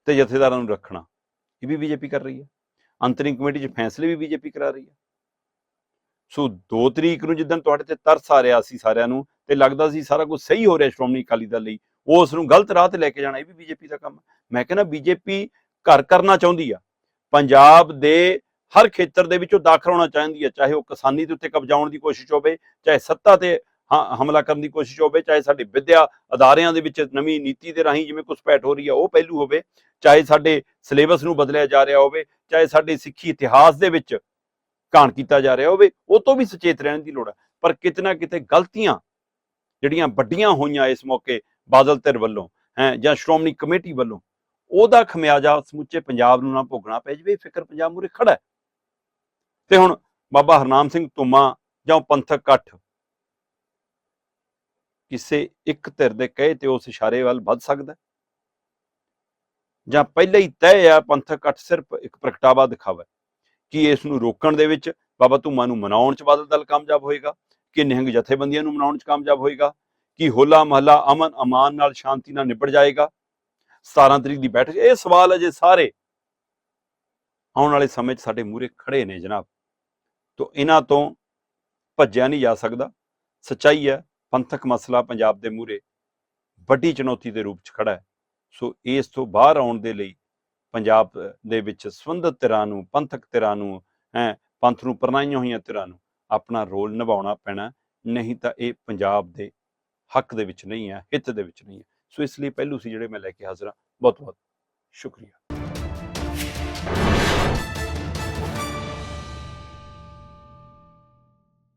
ਤੇ ਜਥੇਦਾਰਾਂ ਨੂੰ ਰੱਖਣਾ, ਇਹ ਵੀ ਬੀਜੇਪੀ ਕਰ ਰਹੀ ਹੈ। ਅੰਤਰਿੰਗ ਕਮੇਟੀ 'ਚ ਫੈਸਲੇ ਵੀ ਬੀਜੇਪੀ ਕਰਾ ਰਹੀ ਹੈ। ਸੋ 2 ਤਰੀਕ ਨੂੰ ਜਿੱਦਣ ਤੁਹਾਡੇ ਤੇ ਤਰਸ ਆ ਰਿਹਾ ਸੀ ਸਾਰਿਆਂ ਨੂੰ ਤੇ ਲੱਗਦਾ ਸੀ ਸਾਰਾ ਕੁਝ ਸਹੀ ਹੋ ਰਿਹਾ ਸ਼੍ਰੋਮਣੀ ਅਕਾਲੀ ਦਲ ਲਈ ਉਸ ਨੂੰ ਗਲਤ ਰਾਹ ਤੇ ਲੈ ਕੇ ਜਾਣਾ, ਇਹ ਵੀ ਬੀਜੇਪੀ ਦਾ ਕੰਮ ਮੈਂ ਕਹਿੰਦਾ ਬੀਜੇਪੀ ਘਰ ਕਰਨਾ ਚਾਹੁੰਦੀ ਆ। ਪੰਜਾਬ ਦੇ ਹਰ ਖੇਤਰ ਦੇ ਵਿੱਚ ਉਹ ਦਾਖਲ ਹੋਣਾ ਚਾਹੁੰਦੀ ਹੈ ਚਾਹੇ ਉਹ ਕਿਸਾਨੀ ਦੇ ਉੱਤੇ ਕਬਜ਼ਾਉਣ ਦੀ ਕੋਸ਼ਿਸ਼ ਹੋਵੇ, ਚਾਹੇ ਸੱਤਾ ਤੇ ਹਮਲਾ ਕਰਨ ਦੀ ਕੋਸ਼ਿਸ਼ ਹੋਵੇ, ਚਾਹੇ ਸਾਡੇ ਵਿਦਿਆ ਅਦਾਰਿਆਂ ਦੇ ਵਿੱਚ ਨਵੀਂ ਨੀਤੀ ਦੇ ਰਾਹੀਂ ਜਿਵੇਂ ਘੁਸਪੈਠ ਹੋ ਰਹੀ ਹੈ ਉਹ ਪਹਿਲੂ ਹੋਵੇ, ਚਾਹੇ ਸਾਡੇ ਸਿਲੇਬਸ ਨੂੰ ਬਦਲਿਆ ਜਾ ਰਿਹਾ ਹੋਵੇ, ਚਾਹੇ ਸਾਡੇ ਸਿੱਖੀ ਇਤਿਹਾਸ ਦੇ ਵਿੱਚ ਕਾਣ ਕੀਤਾ ਜਾ ਰਿਹਾ ਹੋਵੇ, ਉਹ ਤੋਂ ਵੀ ਸੁਚੇਤ ਰਹਿਣ ਦੀ ਲੋੜ ਹੈ ਪਰ ਕਿਤੇ ਨਾ ਕਿਤੇ ਗਲਤੀਆਂ ਜਿਹੜੀਆਂ ਵੱਡੀਆਂ ਹੋਈਆਂ ਇਸ ਮੌਕੇ ਬਾਦਲ ਧਿਰ ਵੱਲੋਂ, ਹੈ, ਜਾਂ ਸ਼੍ਰੋਮਣੀ ਕਮੇਟੀ ਵੱਲੋਂ, ਉਹਦਾ ਖਮਿਆਜਾ ਸਮੁੱਚੇ ਪੰਜਾਬ ਨੂੰ ਨਾ ਭੋਗਣਾ ਪੈ ਜਾਵੇ, ਫਿਕਰ ਪੰਜਾਬ ਮੂਰੇ ਖੜਾ ਹੈ। ਤੇ ਹੁਣ ਬਾਬਾ ਹਰਨਾਮ ਸਿੰਘ ਧੁਮਾ ਜਾਂ ਉਹ ਪੰਥਕ ਇਕੱਠ ਕਿਸੇ ਇੱਕ ਧਿਰ ਦੇ ਕਹੇ ਤੇ ਉਸ ਇਸ਼ਾਰੇ ਵੱਲ ਵੱਧ ਸਕਦਾ ਜਾਂ ਪਹਿਲਾਂ ਹੀ ਤੈਅ ਆ ਪੰਥਕ ਇਕੱਠ ਸਿਰਫ ਇੱਕ ਪ੍ਰਗਟਾਵਾ ਦਿਖਾਵਾ ਹੈ ਕਿ ਇਸ ਨੂੰ ਰੋਕਣ ਦੇ ਵਿੱਚ ਬਾਬਾ ਧੁਮਾ ਨੂੰ ਮਨਾਉਣ ਚ ਬਾਦਲ ਦਲ ਕਾਮਯਾਬ ਹੋਏਗਾ, ਕਿ ਨਿਹੰਗ ਜਥੇਬੰਦੀਆਂ ਨੂੰ ਮਨਾਉਣ ਚ ਕਾਮਯਾਬ ਹੋਏਗਾ, ਕਿ ਹੋਲਾ ਮਹੱਲਾ ਅਮਨ ਅਮਾਨ ਨਾਲ ਸ਼ਾਂਤੀ ਨਾਲ ਨਿਬੜ ਜਾਏਗਾ? 17 ਤਰੀਕ ਦੀ ਬੈਠਕ, ਇਹ ਸਵਾਲ ਅਜੇ ਸਾਰੇ ਆਉਣ ਵਾਲੇ ਸਮੇਂ 'ਚ ਸਾਡੇ ਮੂਹਰੇ ਖੜੇ ਨੇ ਜਨਾਬ। ਤੋਂ ਇਹਨਾਂ ਤੋਂ ਭੱਜਿਆ ਨਹੀਂ ਜਾ ਸਕਦਾ। ਸੱਚਾਈ ਹੈ ਪੰਥਕ ਮਸਲਾ ਪੰਜਾਬ ਦੇ ਮੂਹਰੇ ਵੱਡੀ ਚੁਣੌਤੀ ਦੇ ਰੂਪ 'ਚ ਖੜਾ ਹੈ। ਸੋ ਇਸ ਤੋਂ ਬਾਹਰ ਆਉਣ ਦੇ ਲਈ ਪੰਜਾਬ ਦੇ ਵਿੱਚ ਸੰਬੰਧਿਤ ਧਿਰਾਂ ਨੂੰ, ਪੰਥਕ ਧਿਰਾਂ ਨੂੰ, ਹੈ, ਪੰਥ ਨੂੰ ਪਰਨਾਈਆਂ ਹੋਈਆਂ ਧਿਰਾਂ ਨੂੰ ਆਪਣਾ ਰੋਲ ਨਿਭਾਉਣਾ ਪੈਣਾ, ਨਹੀਂ ਤਾਂ ਇਹ ਪੰਜਾਬ ਦੇ ਹੱਕ ਦੇ ਵਿੱਚ ਨਹੀਂ ਹੈ, ਹਿੱਤ ਦੇ ਵਿੱਚ ਨਹੀਂ ਹੈ। ਸੋ ਇਸ ਲਈ ਪਹਿਲੂ ਸੀ ਜਿਹੜੇ ਮੈਂ ਲੈ ਕੇ ਹਾਜ਼ਰ ਹਾਂ। ਬਹੁਤ ਬਹੁਤ ਸ਼ੁਕਰੀਆ।